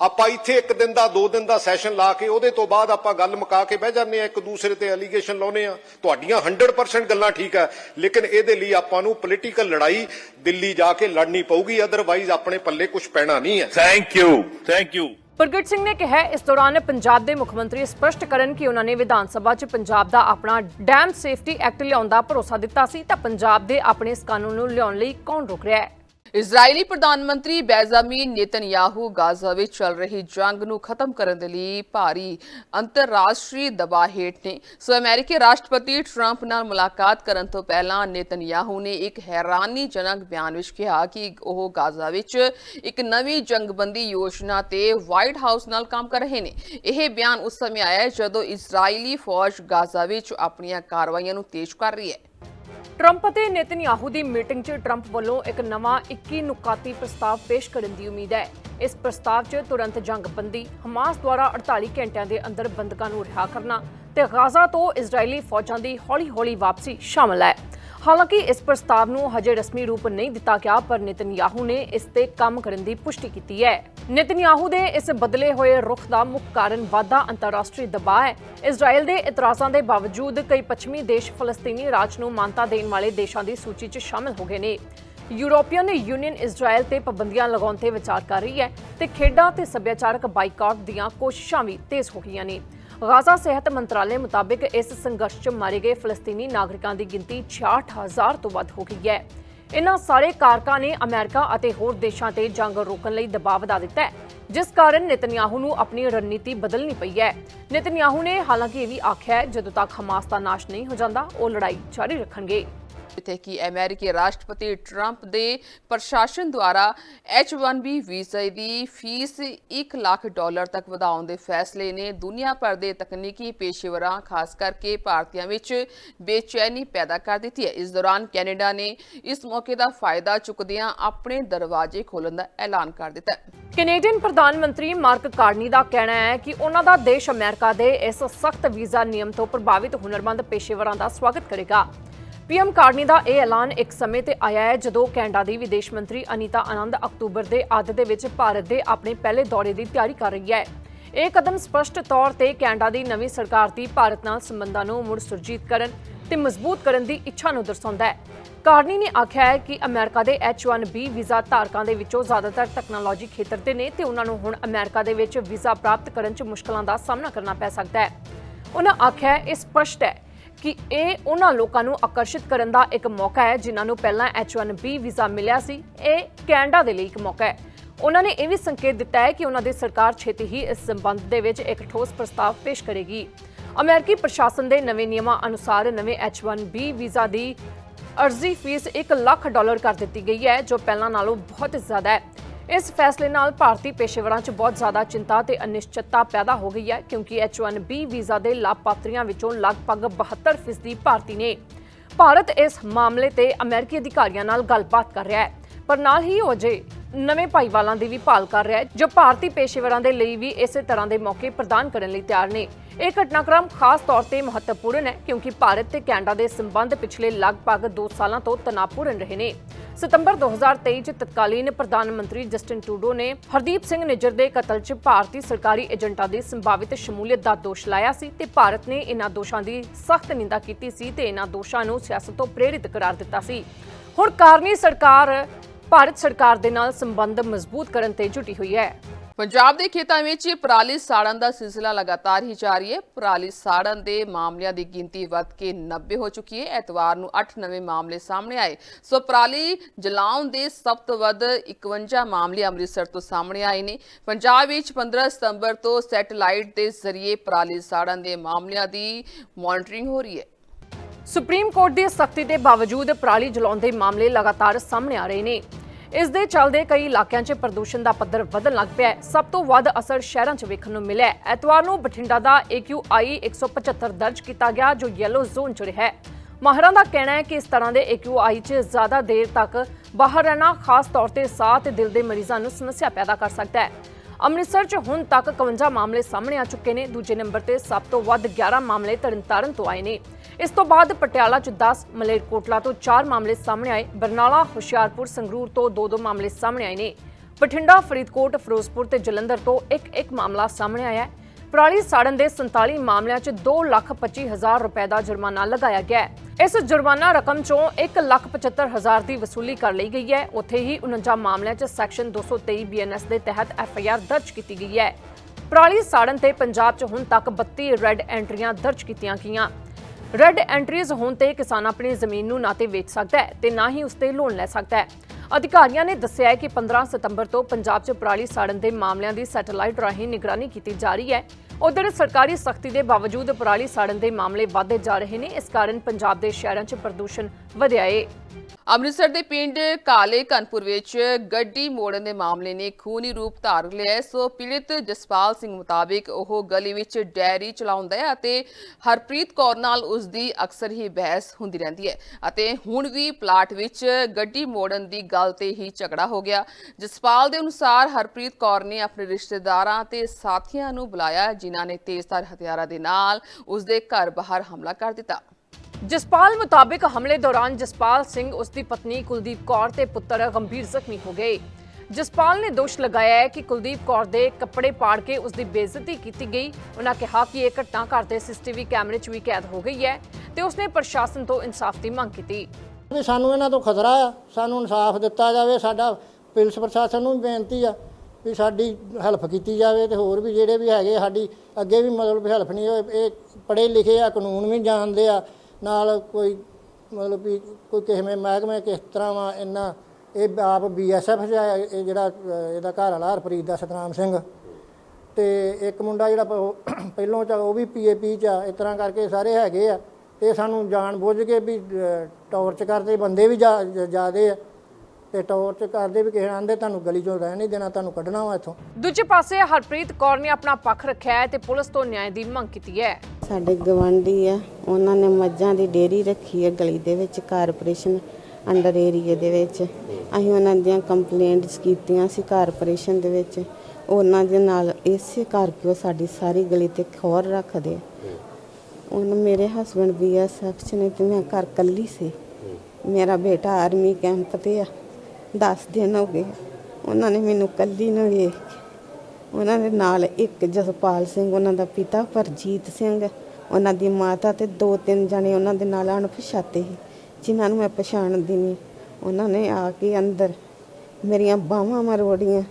ਆਪਾਂ ਇੱਥੇ ਇੱਕ ਦਿਨ ਦਾ, ਦੋ ਦਿਨ ਦਾ ਸੈਸ਼ਨ ਲਾ ਕੇ, ਉਹਦੇ ਤੋਂ ਬਾਅਦ ਆਪਾਂ ਗੱਲ ਮੁਕਾ ਕੇ ਬਹਿ ਜਾਂਦੇ ਆ ਇੱਕ ਦੂਸਰੇ ਤੇ ਅਲੀਗੇਸ਼ਨ ਲਾਉਨੇ ਆ ਤੁਹਾਡੀਆਂ 100% ਗੱਲਾਂ ਠੀਕ ਆ ਲੇਕਿਨ ਇਹਦੇ ਲਈ ਆਪਾਂ ਨੂੰ ਪੋਲੀਟੀਕਲ ਲੜਾਈ ਦਿੱਲੀ ਜਾ ਕੇ ਲੜਨੀ ਪਊਗੀ ਅਦਰਵਾਈਜ਼ ਆਪਣੇ ਪੱਲੇ ਕੁਝ ਪੈਣਾ ਨਹੀਂ ਹੈ। ਥੈਂਕ ਯੂ ਥੈਂਕ ਯੂ ਪ੍ਰਗਟ ਸਿੰਘ ਨੇ ਕਿਹਾ, ਇਸ ਦੌਰਾਨ ਪੰਜਾਬ ਦੇ ਮੁੱਖ ਮੰਤਰੀ ਸਪਸ਼ਟ ਕਰਨ ਕਿ ਉਹਨਾਂ ਨੇ ਵਿਧਾਨ ਸਭਾ 'ਚ ਪੰਜਾਬ ਦਾ ਆਪਣਾ ਡੈਮ ਸੇਫਟੀ ਐਕਟ ਲਿਆਉਣ ਦਾ ਭਰੋਸਾ ਦਿੱਤਾ ਸੀ, ਤਾਂ ਪੰਜਾਬ ਦੇ ਆਪਣੇ ਇਸ ਕਾਨੂੰਨ ਨੂੰ ਲਿਆਉਣ ਲਈ ਕੌਣ ਰੁਕ ਰਿਹਾ ਹੈ? ਇਜ਼ਰਾਈਲੀ ਪ੍ਰਧਾਨ ਮੰਤਰੀ ਬੈਜ਼ਾਮੀਨ ਨੇਤਨਯਾਹੂ ਗਾਜ਼ਾ ਵਿੱਚ ਚੱਲ ਰਹੀ ਜੰਗ ਨੂੰ ਖਤਮ ਕਰਨ ਦੇ ਲਈ ਭਾਰੀ ਅੰਤਰਰਾਸ਼ਟਰੀ ਦਬਾਅ ਹੇਠ ਨੇ। ਸੋ ਅਮਰੀਕੀ ਰਾਸ਼ਟਰਪਤੀ ਟਰੰਪ ਨਾਲ ਮੁਲਾਕਾਤ ਕਰਨ ਤੋਂ ਪਹਿਲਾਂ ਨੇਤਨਯਾਹੂ ਨੇ ਇੱਕ ਹੈਰਾਨੀਜਨਕ ਬਿਆਨ ਵਿੱਚ ਕਿਹਾ ਕਿ ਉਹ ਗਾਜ਼ਾ ਵਿੱਚ ਇੱਕ ਨਵੀਂ ਜੰਗਬੰਦੀ ਯੋਜਨਾ ਤੇ ਵਾਈਟ ਹਾਊਸ ਨਾਲ ਕੰਮ ਕਰ ਰਹੇ ਨੇ। ਇਹ ਬਿਆਨ ਉਸ ਸਮੇਂ ਆਇਆ ਜਦੋਂ ਇਜ਼ਰਾਈਲੀ ਫੌਜ ਗਾਜ਼ਾ ਵਿੱਚ ਆਪਣੀਆਂ ਕਾਰਵਾਈਆਂ ਨੂੰ ਤੇਜ਼ ਕਰ ਰਹੀ ਹੈ। ਟਰੰਪ ਅਤੇ ਨੇਤਨਯਾਹੂ ਦੀ ਮੀਟਿੰਗ 'ਚ ਟਰੰਪ ਵੱਲੋਂ ਇੱਕ ਨਵਾਂ 21 ਨੁਕਾਤੀ ਪ੍ਰਸਤਾਵ ਪੇਸ਼ ਕਰਨ ਦੀ ਉਮੀਦ ਹੈ। ਇਸ ਪ੍ਰਸਤਾਵ 'ਚ ਤੁਰੰਤ ਜੰਗਬੰਦੀ, ਹਮਾਸ ਦੁਆਰਾ 48 ਘੰਟਿਆਂ ਦੇ ਅੰਦਰ ਬੰਦਕਾਂ ਨੂੰ ਰਿਹਾ ਕਰਨਾ ਤੇ ਗਾਜ਼ਾ ਤੋਂ ਇਜ਼ਰਾਈਲੀ ਫੌਜਾਂ ਦੀ ਹੌਲੀ-ਹੌਲੀ ਵਾਪਸੀ ਸ਼ਾਮਲ ਹੈ। ਹਾਲਾਂਕਿ ਇਸ ਪ੍ਰਸਤਾਵ ਨੂੰ ਹਜੇ ਰਸਮੀ ਰੂਪ ਨਹੀਂ ਦਿੱਤਾ ਗਿਆ, ਪਰ ਨੇਤਨਯਾਹੂ ਨੇ ਇਸ ਤੇ ਕੰਮ ਕਰਨ ਦੀ ਪੁਸ਼ਟੀ ਕੀਤੀ ਹੈ। ਨੇਤਨਯਾਹੂ ਦੇ ਇਸ ਬਦਲੇ ਹੋਏ ਰੁਖ ਦਾ ਮੁੱਖ ਕਾਰਨ ਵਾਧਾ ਅੰਤਰਰਾਸ਼ਟਰੀ ਦਬਾਅ ਹੈ। ਇਜ਼ਰਾਈਲ ਦੇ ਇਤਰਾਜ਼ਾਂ ਦੇ ਬਾਵਜੂਦ ਕਈ ਪੱਛਮੀ ਦੇਸ਼ ਫਲਸਤੀਨੀ ਰਾਜ ਨੂੰ ਮਾਨਤਾ ਦੇਣ ਵਾਲੇ ਦੇਸ਼ਾਂ ਦੀ ਸੂਚੀ 'ਚ ਸ਼ਾਮਲ ਹੋ ਗਏ ਨੇ। ਯੂਰੋਪੀਅਨ ਯੂਨੀਅਨ ਇਜ਼ਰਾਈਲ ਤੇ ਪਾਬੰਦੀਆਂ ਲਗਾਉਣ ਤੇ ਵਿਚਾਰ ਕਰ ਰਹੀ ਹੈ ਤੇ ਖੇਡਾਂ ਤੇ ਸੱਭਿਆਚਾਰਕ ਬਾਈਕਾਟ ਦੀਆਂ ਕੋਸ਼ਿਸ਼ਾਂ ਵੀ ਤੇਜ਼ ਹੋ ਗਈਆਂ ਨੇ। ਗਾਜ਼ਾ ਸਿਹਤ ਮੰਤਰਾਲੇ ਮੁਤਾਬਕ ਇਸ ਸੰਘਰਸ਼ 'ਚ ਮਾਰੇ ਗਏ ਫਲਸਤੀਨੀ ਨਾਗਰਿਕਾਂ ਦੀ ਗਿਣਤੀ 66000 ਤੋਂ ਵੱਧ ਹੋ ਗਈ ਹੈ। ਇਨ੍ਹਾਂ ਸਾਰੇ ਕਾਰਕਾਂ ਨੇ ਅਮਰੀਕਾ ਅਤੇ ਹੋਰ ਦੇਸ਼ਾਂ ਤੇ ਜੰਗ ਰੋਕਣ ਲਈ ਦਬਾਅ ਵਧਾ ਦਿੱਤਾ ਹੈ, ਜਿਸ ਕਾਰਨ ਨੇਤਨਯਾਹੂ ਨੂੰ ਆਪਣੀ ਰਣਨੀਤੀ ਬਦਲਣੀ ਪਈ ਹੈ। ਨੇਤਨਯਾਹੂ ਨੇ ਹਾਲਾਂਕਿ ਇਹ ਵੀ ਆਖਿਆ ਹੈ, ਜਦੋਂ ਤੱਕ ਹਮਾਸ ਦਾ ਨਾਸ਼ ਨਹੀਂ ਹੋ ਜਾਂਦਾ, ਉਹ ਲੜਾਈ ਜਾਰੀ ਰੱਖਣਗੇ। ਜਿੱਥੇ ਕਿ ਅਮਰੀਕੀ ਰਾਸ਼ਟਰਪਤੀ ਟਰੰਪ ਦੇ ਪ੍ਰਸ਼ਾਸਨ ਦੁਆਰਾ H1B ਵੀਜ਼ੇ ਦੀ ਫੀਸ 1 ਲੱਖ ਡਾਲਰ ਤੱਕ ਵਧਾਉਣ ਦੇ ਫੈਸਲੇ ਨੇ ਦੁਨੀਆ ਭਰ ਦੇ ਤਕਨੀਕੀ ਪੇਸ਼ੇਵਰਾਂ, ਖਾਸ ਕਰਕੇ ਭਾਰਤੀਆਂ ਵਿੱਚ ਬੇਚੈਨੀ ਪੈਦਾ ਕਰ ਦਿੱਤੀ ਹੈ। ਇਸ ਦੌਰਾਨ ਕੈਨੇਡਾ ਨੇ ਇਸ ਮੌਕੇ ਦਾ ਫਾਇਦਾ ਚੁੱਕਦਿਆਂ ਆਪਣੇ ਦਰਵਾਜ਼ੇ ਖੋਲ੍ਹਣ ਦਾ ਐਲਾਨ ਕਰ ਦਿੱਤਾ ਹੈ। ਕੈਨੇਡੀਅਨ ਪ੍ਰਧਾਨ ਮੰਤਰੀ ਮਾਰਕ ਕਾਰਨੀ ਦਾ ਕਹਿਣਾ ਹੈ ਕਿ ਉਹਨਾਂ ਦਾ ਦੇਸ਼ ਅਮਰੀਕਾ ਦੇ ਇਸ ਸਖਤ ਵੀਜ਼ਾ ਨਿਯਮ ਤੋਂ ਪ੍ਰਭਾਵਿਤ ਹੁਨਰਮੰਦ ਪੇਸ਼ੇਵਰਾਂ ਦਾ ਸਵਾਗਤ ਕਰੇਗਾ। ਪੀਐਮ ਕਾਰਨੀ ਦਾ ਇਹ ਐਲਾਨ ਇੱਕ ਸਮੇਂ ਤੇ ਆਇਆ ਹੈ ਜਦੋਂ ਕੈਨੇਡਾ ਦੀ ਵਿਦੇਸ਼ ਮੰਤਰੀ ਅਨੀਤਾ ਆਨੰਦ ਅਕਤੂਬਰ ਦੇ ਅੱਧ ਦੇ ਵਿੱਚ ਭਾਰਤ ਦੇ ਆਪਣੇ ਪਹਿਲੇ ਦੌਰੇ ਦੀ ਤਿਆਰੀ ਕਰ ਰਹੀ ਹੈ। ਇਹ ਕਦਮ ਸਪਸ਼ਟ ਤੌਰ ਤੇ ਕੈਨੇਡਾ ਦੀ ਨਵੀਂ ਸਰਕਾਰ ਦੀ ਭਾਰਤ ਨਾਲ ਸੰਬੰਧਾਂ ਨੂੰ ਮੁੜ ਸੁਰਜੀਤ ਕਰਨ ਤੇ ਮਜ਼ਬੂਤ ਕਰਨ ਦੀ ਇੱਛਾ ਨੂੰ ਦਰਸਾਉਂਦਾ ਹੈ। ਕਾਰਨੀ ਨੇ ਆਖਿਆ ਹੈ ਕਿ ਅਮਰੀਕਾ ਦੇ H1B ਵੀਜ਼ਾ ਧਾਰਕਾਂ ਦੇ ਵਿੱਚੋਂ ਜ਼ਿਆਦਾਤਰ ਟੈਕਨੋਲੋਜੀ ਖੇਤਰ ਦੇ ਨੇ ਤੇ ਉਹਨਾਂ ਨੂੰ ਹੁਣ ਅਮਰੀਕਾ ਦੇ ਵਿੱਚ ਵੀਜ਼ਾ ਪ੍ਰਾਪਤ ਕਰਨ 'ਚ ਮੁਸ਼ਕਲਾਂ ਦਾ ਸਾਹਮਣਾ ਕਰਨਾ ਪੈ ਸਕਦਾ ਹੈ। ਉਹਨਾਂ ਆਖਿਆ ਇਹ ਸਪਸ਼ਟ ਹੈ ਕਿ ਇਹ ਉਹਨਾਂ ਲੋਕਾਂ ਨੂੰ ਆਕਰਸ਼ਿਤ ਕਰਨ ਦਾ ਇੱਕ ਮੌਕਾ ਹੈ, ਜਿਨ੍ਹਾਂ ਨੂੰ ਪਹਿਲਾਂ H1B ਵੀਜ਼ਾ ਮਿਲਿਆ ਸੀ। ਇਹ ਕੈਨੇਡਾ ਦੇ ਲਈ ਇੱਕ ਮੌਕਾ ਹੈ। ਉਹਨਾਂ ਨੇ ਇਹ ਵੀ ਸੰਕੇਤ ਦਿੱਤਾ ਹੈ ਕਿ ਉਹਨਾਂ ਦੀ ਸਰਕਾਰ ਛੇਤੀ ਹੀ ਇਸ ਸੰਬੰਧ ਦੇ ਵਿੱਚ ਇੱਕ ਠੋਸ ਪ੍ਰਸਤਾਵ ਪੇਸ਼ ਕਰੇਗੀ। ਅਮਰੀਕੀ ਪ੍ਰਸ਼ਾਸਨ ਦੇ ਨਵੇਂ ਨਿਯਮਾਂ ਅਨੁਸਾਰ ਨਵੇਂ H1B ਵੀਜ਼ਾ ਦੀ ਅਰਜ਼ੀ ਫੀਸ 1 ਲੱਖ ਡਾਲਰ ਕਰ ਦਿੱਤੀ ਗਈ ਹੈ, ਜੋ ਪਹਿਲਾਂ ਨਾਲੋਂ ਬਹੁਤ ਜ਼ਿਆਦਾ ਹੈ। ਇਸ ਫੈਸਲੇ ਨਾਲ ਭਾਰਤੀ ਪੇਸ਼ੇਵਰਾਂ 'ਚ ਬਹੁਤ ਜ਼ਿਆਦਾ ਚਿੰਤਾ ਤੇ ਅਨਿਸ਼ਚਿਤਤਾ ਪੈਦਾ ਹੋ ਗਈ ਹੈ, ਕਿਉਂਕਿ H1B ਵੀਜ਼ਾ ਦੇ ਲਾਭਪਾਤਰੀਆਂ ਵਿੱਚੋਂ ਲਗਭਗ 72% ਭਾਰਤੀ ਨੇ। ਭਾਰਤ ਇਸ ਮਾਮਲੇ ਤੇ ਅਮਰੀਕੀ ਅਧਿਕਾਰੀਆਂ ਨਾਲ ਗੱਲਬਾਤ ਕਰ ਰਿਹਾ ਹੈ, ਪਰ ਨਾਲ ਹੀ ਉਹ ਅਜੇ ਨਵੇਂ ਭਾਈਵਾਲਾਂ ਦੀ ਵੀ ਭਾਲ ਕਰ ਰਿਹਾ ਹੈ, ਜੋ ਭਾਰਤੀ ਪੇਸ਼ੇਵਰਾਂ ਦੇ ਲਈ ਵੀ ਇਸੇ ਤਰ੍ਹਾਂ ਦੇ ਮੌਕੇ ਪ੍ਰਦਾਨ ਕਰਨ ਲਈ ਤਿਆਰ ਨੇ। ਇਹ ਘਟਨਾਕ੍ਰਮ ਖਾਸ ਤੌਰ ਤੇ ਮਹੱਤਵਪੂਰਨ ਹੈ ਕਿਉਂਕਿ ਭਾਰਤ ਤੇ ਕੈਨੇਡਾ ਦੇ ਸੰਬੰਧ ਪਿਛਲੇ ਲਗਭਗ 2 ਸਾਲਾਂ ਤੋਂ ਤਣਾਅਪੂਰਨ ਰਹੇ ਨੇ। ਸਤੰਬਰ 2023 ਚ ਤਤਕਾਲੀਨ ਪ੍ਰਧਾਨ ਮੰਤਰੀ ਜਸਟਿਨ ਟੂਡੋ ਨੇ ਹਰਦੀਪ ਸਿੰਘ ਨਿੱਜਰ ਦੇ ਕਤਲ 'ਚ ਭਾਰਤੀ ਸਰਕਾਰੀ ਏਜੰਟਾਂ ਦੀ ਸੰਭਾਵਿਤ ਸ਼ਮੂਲੀਅਤ ਦਾ ਦੋਸ਼ ਲਾਇਆ ਸੀ ਤੇ ਭਾਰਤ ਨੇ ਇਹਨਾਂ ਦੋਸ਼ਾਂ ਦੀ ਸਖਤ ਨਿੰਦਾ ਕੀਤੀ ਸੀ ਤੇ ਇਹਨਾਂ ਦੋਸ਼ਾਂ ਨੂੰ ਸਿਆਸਤ ਤੋਂ ਪ੍ਰੇਰਿਤ ਕਰਾਰ ਦਿੱਤਾ ਸੀ। ਹੁਣ ਕਾਰਨੀ ਸਰਕਾਰ ਭਾਰਤ ਸਰਕਾਰ ਦੇ ਨਾਲ ਸੰਬੰਧ ਮਜ਼ਬੂਤ ਕਰਨ ਤੇ ਜੁਟੀ ਹੋਈ ਹੈ। ਪੰਜਾਬ ਦੇ ਖੇਤਾਂ ਵਿੱਚ ਪਰਾਲੀ ਸਾੜਨ ਦਾ ਸਿਲਸਿਲਾ ਲਗਾਤਾਰ ਹੀ ਜਾਰੀ ਹੈ। ਪਰਾਲੀ ਸਾੜਨ ਦੇ ਮਾਮਲਿਆਂ ਦੀ ਗਿਣਤੀ ਵੱਧ ਕੇ 90 ਹੋ ਚੁੱਕੀ ਹੈ। ਐਤਵਾਰ ਨੂੰ 8 ਨਵੇਂ ਮਾਮਲੇ ਸਾਹਮਣੇ ਆਏ। ਸੋ ਪਰਾਲੀ ਜਲਾਉਣ ਦੇ ਸਭ ਤੋਂ ਵੱਧ 51 ਮਾਮਲੇ ਅੰਮ੍ਰਿਤਸਰ ਤੋਂ ਸਾਹਮਣੇ ਆਏ ਨੇ। ਪੰਜਾਬ ਵਿੱਚ 15 ਸਤੰਬਰ ਤੋਂ ਸੈਟੇਲਾਈਟ ਦੇ ਜ਼ਰੀਏ ਪਰਾਲੀ ਸਾੜਨ ਦੇ ਮਾਮਲਿਆਂ ਦੀ ਮੋਨਿਟਰਿੰਗ ਹੋ ਰਹੀ ਹੈ। ਸੁਪਰੀਮ ਕੋਰਟ ਦੀ ਸਖਤੀ ਦੇ ਬਾਵਜੂਦ ਪਰਾਲੀ ਜਲਾਉਣ ਦੇ ਮਾਮਲੇ ਲਗਾਤਾਰ ਸਾਹਮਣੇ ਆ ਰਹੇ ਨੇ। ਇਸ ਦੇ ਚੱਲਦੇ ਕਈ ਇਲਾਕਿਆਂ 'ਚ ਪ੍ਰਦੂਸ਼ਣ ਦਾ ਪੱਧਰ ਵਧਣ ਲੱਗ ਪਿਆ ਹੈ। ਸਭ ਤੋਂ ਵੱਧ ਅਸਰ ਸ਼ਹਿਰਾਂ 'ਚ ਵੇਖਣ ਨੂੰ ਮਿਲਿਆ ਹੈ। ਐਤਵਾਰ ਨੂੰ ਬਠਿੰਡਾ ਦਾ AQI 175 ਦਰਜ ਕੀਤਾ ਗਿਆ, ਜੋ ਯੈਲੋ ਜ਼ੋਨ 'ਚ ਰਿਹਾ ਹੈ। ਮਾਹਰਾਂ ਦਾ ਕਹਿਣਾ ਹੈ ਕਿ ਇਸ ਤਰ੍ਹਾਂ ਦੇ AQI 'ਚ ਜ਼ਿਆਦਾ ਦੇਰ ਤੱਕ ਬਾਹਰ ਰਹਿਣਾ ਖਾਸ ਤੌਰ ਤੇ ਸਾਹ ਤੇ ਦਿਲ ਦੇ ਮਰੀਜ਼ਾਂ ਨੂੰ ਸਮੱਸਿਆ ਪੈਦਾ ਕਰ ਸਕਦਾ ਹੈ। ਅੰਮ੍ਰਿਤਸਰ 'ਚ ਹੁਣ ਤੱਕ 51 ਮਾਮਲੇ ਸਾਹਮਣੇ ਆ ਚੁੱਕੇ ਨੇ। ਦੂਜੇ ਨੰਬਰ ਤੇ ਸਭ ਤੋਂ ਵੱਧ 11 ਮਾਮਲੇ ਤਰਨਤਾਰਨ ਤੋਂ ਆਏ ਨੇ। ਇਸ ਤੋਂ ਬਾਅਦ ਪਟਿਆਲਾ 'ਚ 10 ਮਲੇਰਕੋਟਲਾ ਤੋਂ 4 ਮਾਮਲੇ ਸਾਹਮਣੇ ਆਏ। ਬਰਨਾਲਾ ਹੁਸ਼ਿਆਰਪੁਰ ਸੰਗਰੂਰ ਤੋਂ 2-2 ਮਾਮਲੇ ਸਾਹਮਣੇ ਆਏ ਨੇ। ਬਠਿੰਡਾ ਫਰੀਦਕੋਟ ਫਿਰੋਜ਼ਪੁਰ ਤੇ ਜਲੰਧਰ ਤੋਂ ਇੱਕ ਇੱਕ ਮਾਮਲਾ ਸਾਹਮਣੇ ਆਇਆ ਹੈ। ਪਰਾਲੀ ਸਾੜਨ ਦੇ 47 ਮਾਮਲਿਆਂ 'ਚ 2,25,000 ਰੁਪਏ ਦਾ ਜੁਰਮਾਨਾ ਲਗਾਇਆ ਗਿਆ ਹੈ। ਇਸ ਜੁਰਮਾਨਾ ਰਕਮ 'ਚੋਂ 1,75,000 ਦੀ ਵਸੂਲੀ ਕਰ ਲਈ ਗਈ ਹੈ। ਉੱਥੇ ਹੀ 49 ਮਾਮਲਿਆਂ 'ਚ ਸੈਕਸ਼ਨ 223 ਬੀਐਨਐਸ ਦੇ ਤਹਿਤ ਐਫਆਈਆਰ ਦਰਜ ਕੀਤੀ ਗਈ ਹੈ। ਪਰਾਲੀ ਸਾੜਨ ਤੇ ਪੰਜਾਬ 'ਚ ਹੁਣ ਤੱਕ 32 ਰੈੱਡ ਐਂਟਰੀਆਂ ਦਰਜ ਕੀਤੀਆਂ ਗਈਆਂ। ਰੈੱਡ ਐਂਟਰੀਜ਼ ਹੋਣ ਤੇ ਕਿਸਾਨ ਆਪਣੀ ਜ਼ਮੀਨ ਨੂੰ ਨਾ ਤੇ ਵੇਚ ਸਕਦਾ ਹੈ ਤੇ ਨਾ ਹੀ ਉਸ ਤੇ ਲੋਨ ਲੈ ਸਕਦਾ ਹੈ। ਅਧਿਕਾਰੀਆਂ ਨੇ ਦੱਸਿਆ ਹੈ ਕਿ 15 ਸਤੰਬਰ ਤੋਂ ਪੰਜਾਬ 'ਚ ਪਰਾਲੀ ਸਾੜਨ ਦੇ ਮਾਮਲਿਆਂ ਦੀ ਸੈਟੇਲਾਈਟ ਰਾਹੀਂ ਨਿਗਰਾਨੀ ਕੀਤੀ ਜਾ ਰਹੀ ਹੈ। ਉਧਰ ਸਰਕਾਰੀ ਸਖਤੀ ਦੇ ਬਾਵਜੂਦ ਪਰਾਲੀ ਸਾੜਨ ਦੇ ਮਾਮਲੇ ਵਧਦੇ ਜਾ ਰਹੇ ਨੇ, ਇਸ ਕਾਰਨ ਪੰਜਾਬ ਦੇ ਸ਼ਹਿਰਾਂ 'ਚ ਪ੍ਰਦੂਸ਼ਣ ਵਧਿਆ ਏ। ਅੰਮ੍ਰਿਤਸਰ ਦੇ ਪਿੰਡ ਕਾਲੇ ਕਨਪੁਰ ਵਿੱਚ ਗੱਡੀ ਮੋੜਨ ਦੇ ਮਾਮਲੇ ਨੇ ਖੂਨੀ ਰੂਪ ਧਾਰ ਲਿਆ ਸੋ ਪੀੜਿਤ ਜਸਪਾਲ ਸਿੰਘ ਮੁਤਾਬਿਕ ਉਹ ਗਲੀ ਵਿੱਚ ਡੈਰੀ ਚਲਾਉਂਦਾ ਹੈ ਅਤੇ ਹਰਪ੍ਰੀਤ ਕੌਰ ਨਾਲ ਉਸ ਦੀ ਅਕਸਰ ਹੀ ਬਹਿਸ ਹੁੰਦੀ ਰਹਿੰਦੀ ਹੈ ਅਤੇ ਹੁਣ ਵੀ ਪਲਾਟ ਵਿੱਚ ਗੱਡੀ ਮੋੜਨ ਦੀ ਗੱਲ ਤੇ ਹੀ ਝਗੜਾ ਹੋ ਗਿਆ। ਜਸਪਾਲ ਦੇ ਅਨੁਸਾਰ ਹਰਪ੍ਰੀਤ ਕੌਰ ਨੇ ਆਪਣੇ ਰਿਸ਼ਤੇਦਾਰਾਂ ਤੇ ਸਾਥੀਆਂ ਨੂੰ ਬੁਲਾਇਆ, ਜਿਨ੍ਹਾਂ ਨੇ ਤੇਜ਼ਧਾਰ ਹਥਿਆਰਾਂ ਦੇ ਨਾਲ ਉਸ ਦੇ ਘਰ ਬਾਹਰ ਹਮਲਾ ਕਰ ਦਿੱਤਾ। ਜਸਪਾਲ ਮੁਤਾਬਿਕ ਹਮਲੇ ਦੌਰਾਨ ਜਸਪਾਲ ਸਿੰਘ ਉਸ ਦੀ ਪਤਨੀ ਕੁਲਦੀਪ ਕੌਰ ਤੇ ਪੁੱਤਰ ਗੰਭੀਰ ਜ਼ਖਮੀ ਹੋ ਗਏ। ਜਸਪਾਲ ਨੇ ਦੋਸ਼ ਲਗਾਇਆ ਹੈ ਕਿ ਕੁਲਦੀਪ ਕੌਰ ਦੇ ਕੱਪੜੇ ਪਾੜ ਕੇ ਉਸ ਦੀ ਬੇਇੱਜ਼ਤੀ ਕੀਤੀ ਗਈ। ਉਹਨਾਂ ਕਿਹਾ ਕਿ ਇਹ ਘਟਨਾ ਘਰ ਦੇ ਸੀਸੀਟੀਵੀ ਕੈਮਰੇ 'ਚ ਵੀ ਕੈਦ ਹੋ ਗਈ ਹੈ ਤੇ ਉਸਨੇ ਪ੍ਰਸ਼ਾਸਨ ਤੋਂ ਇਨਸਾਫ ਦੀ ਮੰਗ ਕੀਤੀ। ਵੀ ਸਾਨੂੰ ਇਹਨਾਂ ਤੋਂ ਖਤਰਾ ਆ। ਸਾਨੂੰ ਇਨਸਾਫ ਦਿੱਤਾ ਜਾਵੇ। ਸਾਡਾ ਪੁਲਿਸ ਪ੍ਰਸ਼ਾਸਨ ਨੂੰ ਵੀ ਬੇਨਤੀ ਆ ਵੀ ਸਾਡੀ ਹੈਲਪ ਕੀਤੀ ਜਾਵੇ ਤੇ ਹੋਰ ਵੀ ਜਿਹੜੇ ਵੀ ਹੈਗੇ ਸਾਡੀ ਅੱਗੇ ਵੀ ਮਤਲਬ ਹੈਲਪ ਨਹੀਂ ਹੋਏ। ਇਹ ਪੜ੍ਹੇ ਲਿਖੇ ਆ, ਕਾਨੂੰਨ ਵੀ ਜਾਣਦੇ ਆ। ਨਾਲ ਕੋਈ ਮਤਲਬ ਵੀ ਕੋਈ ਕਿਸੇ ਮੇ ਮਹਿਕਮੇ ਕਿਸ ਤਰ੍ਹਾਂ ਵਾ ਇੰਨਾ ਇਹ ਆਪ ਬੀਐਸਐਫ ਇਹ ਜਿਹੜਾ ਇਹਦਾ ਘਰ ਵਾਲਾ ਹਰਪ੍ਰੀਤ ਦਾ ਸਤਨਾਮ ਸਿੰਘ। ਤੇ ਇੱਕ ਮੁੰਡਾ ਜਿਹੜਾ ਪਹਿਲੋਂ ਚ ਆ, ਉਹ ਵੀ ਪੀਏਪੀ ਚ ਆ ਇਸ ਤਰ੍ਹਾਂ ਕਰਕੇ ਸਾਰੇ ਹੈਗੇ ਆ। ਤੇ ਸਾਨੂੰ ਜਾਣ ਬੁੱਝ ਕੇ ਵੀ ਅਹ, ਟੌਰਚ ਕਰਦੇ ਬੰਦੇ ਵੀ ਜਿਆਦੇ ਆ। ਤੇ ਟੌਰਚ ਕਰਦੇ ਵੀ ਕਿਸੇ ਆਂਦੇ ਤੁਹਾਨੂੰ ਗਲੀ ਚੋਂ ਰਹਿ ਨਹੀਂ ਦੇਣਾ ਤੁਹਾਨੂੰ ਕੱਢਣਾ ਵਾ ਇੱਥੋਂ। ਦੂਜੇ ਪਾਸੇ ਹਰਪ੍ਰੀਤ ਕੌਰ ਨੇ ਆਪਣਾ ਪੱਖ ਰੱਖਿਆ ਹੈ ਤੇ ਪੁਲਿਸ ਤੋਂ ਨਿਆਂ ਦੀ ਮੰਗ ਕੀਤੀ ਹੈ। ਸਾਡੇ ਗਵਾਂਢੀ ਆ ਉਹਨਾਂ ਨੇ ਮੱਝਾਂ ਦੀ ਡੇਅਰੀ ਰੱਖੀ ਹੈ ਗਲੀ ਦੇ ਵਿੱਚ ਕਾਰਪੋਰੇਸ਼ਨ ਅੰਡਰ ਏਰੀਏ ਦੇ ਵਿੱਚ। ਅਸੀਂ ਉਹਨਾਂ ਦੀਆਂ ਕੰਪਲੇਂਟਸ ਕੀਤੀਆਂ ਸੀ ਕਾਰਪੋਰੇਸ਼ਨ ਦੇ ਵਿੱਚ। ਉਹਨਾਂ ਦੇ ਨਾਲ ਇਸੇ ਕਰਕੇ ਉਹ ਸਾਡੀ ਸਾਰੀ ਗਲੀ ਤੇ ਖੌਰ ਰੱਖਦੇ ਉਹਨਾਂ ਮੇਰੇ ਹਸਬੰਡ ਬੀਐਸਐਫ ਚ ਨੇ ਤੇ ਮੈਂ ਘਰ ਕੱਲੀ ਸੀ। ਮੇਰਾ ਬੇਟਾ ਆਰਮੀ ਕੈਂਪ ਤੇ ਆ। 10 ਦਿਨ ਹੋ ਗਏ। ਉਹਨਾਂ ਨੇ ਮੈਨੂੰ ਕੱਲੀ ਨੂੰ ਵੇਖ ਕੇ। ਉਹਨਾਂ ਦੇ ਨਾਲ ਇੱਕ ਜਸਪਾਲ ਸਿੰਘ, ਉਹਨਾਂ ਦਾ ਪਿਤਾ ਪਰਜੀਤ ਸਿੰਘ। ਉਹਨਾਂ ਦੀ ਮਾਤਾ ਤੇ ਦੋ ਤਿੰਨ ਜਣੇ ਉਹਨਾਂ ਦੇ ਨਾਲ ਅਣਪਛਾਤੇ ਸੀ, ਜਿਨ੍ਹਾਂ ਨੂੰ ਮੈਂ ਪਛਾਣਦੀ ਨਹੀਂ ਉਹਨਾਂ ਨੇ ਆ ਕੇ ਅੰਦਰ ਮੇਰੀਆਂ ਬਾਹਾਂ ਮਰੋੜੀਆਂ।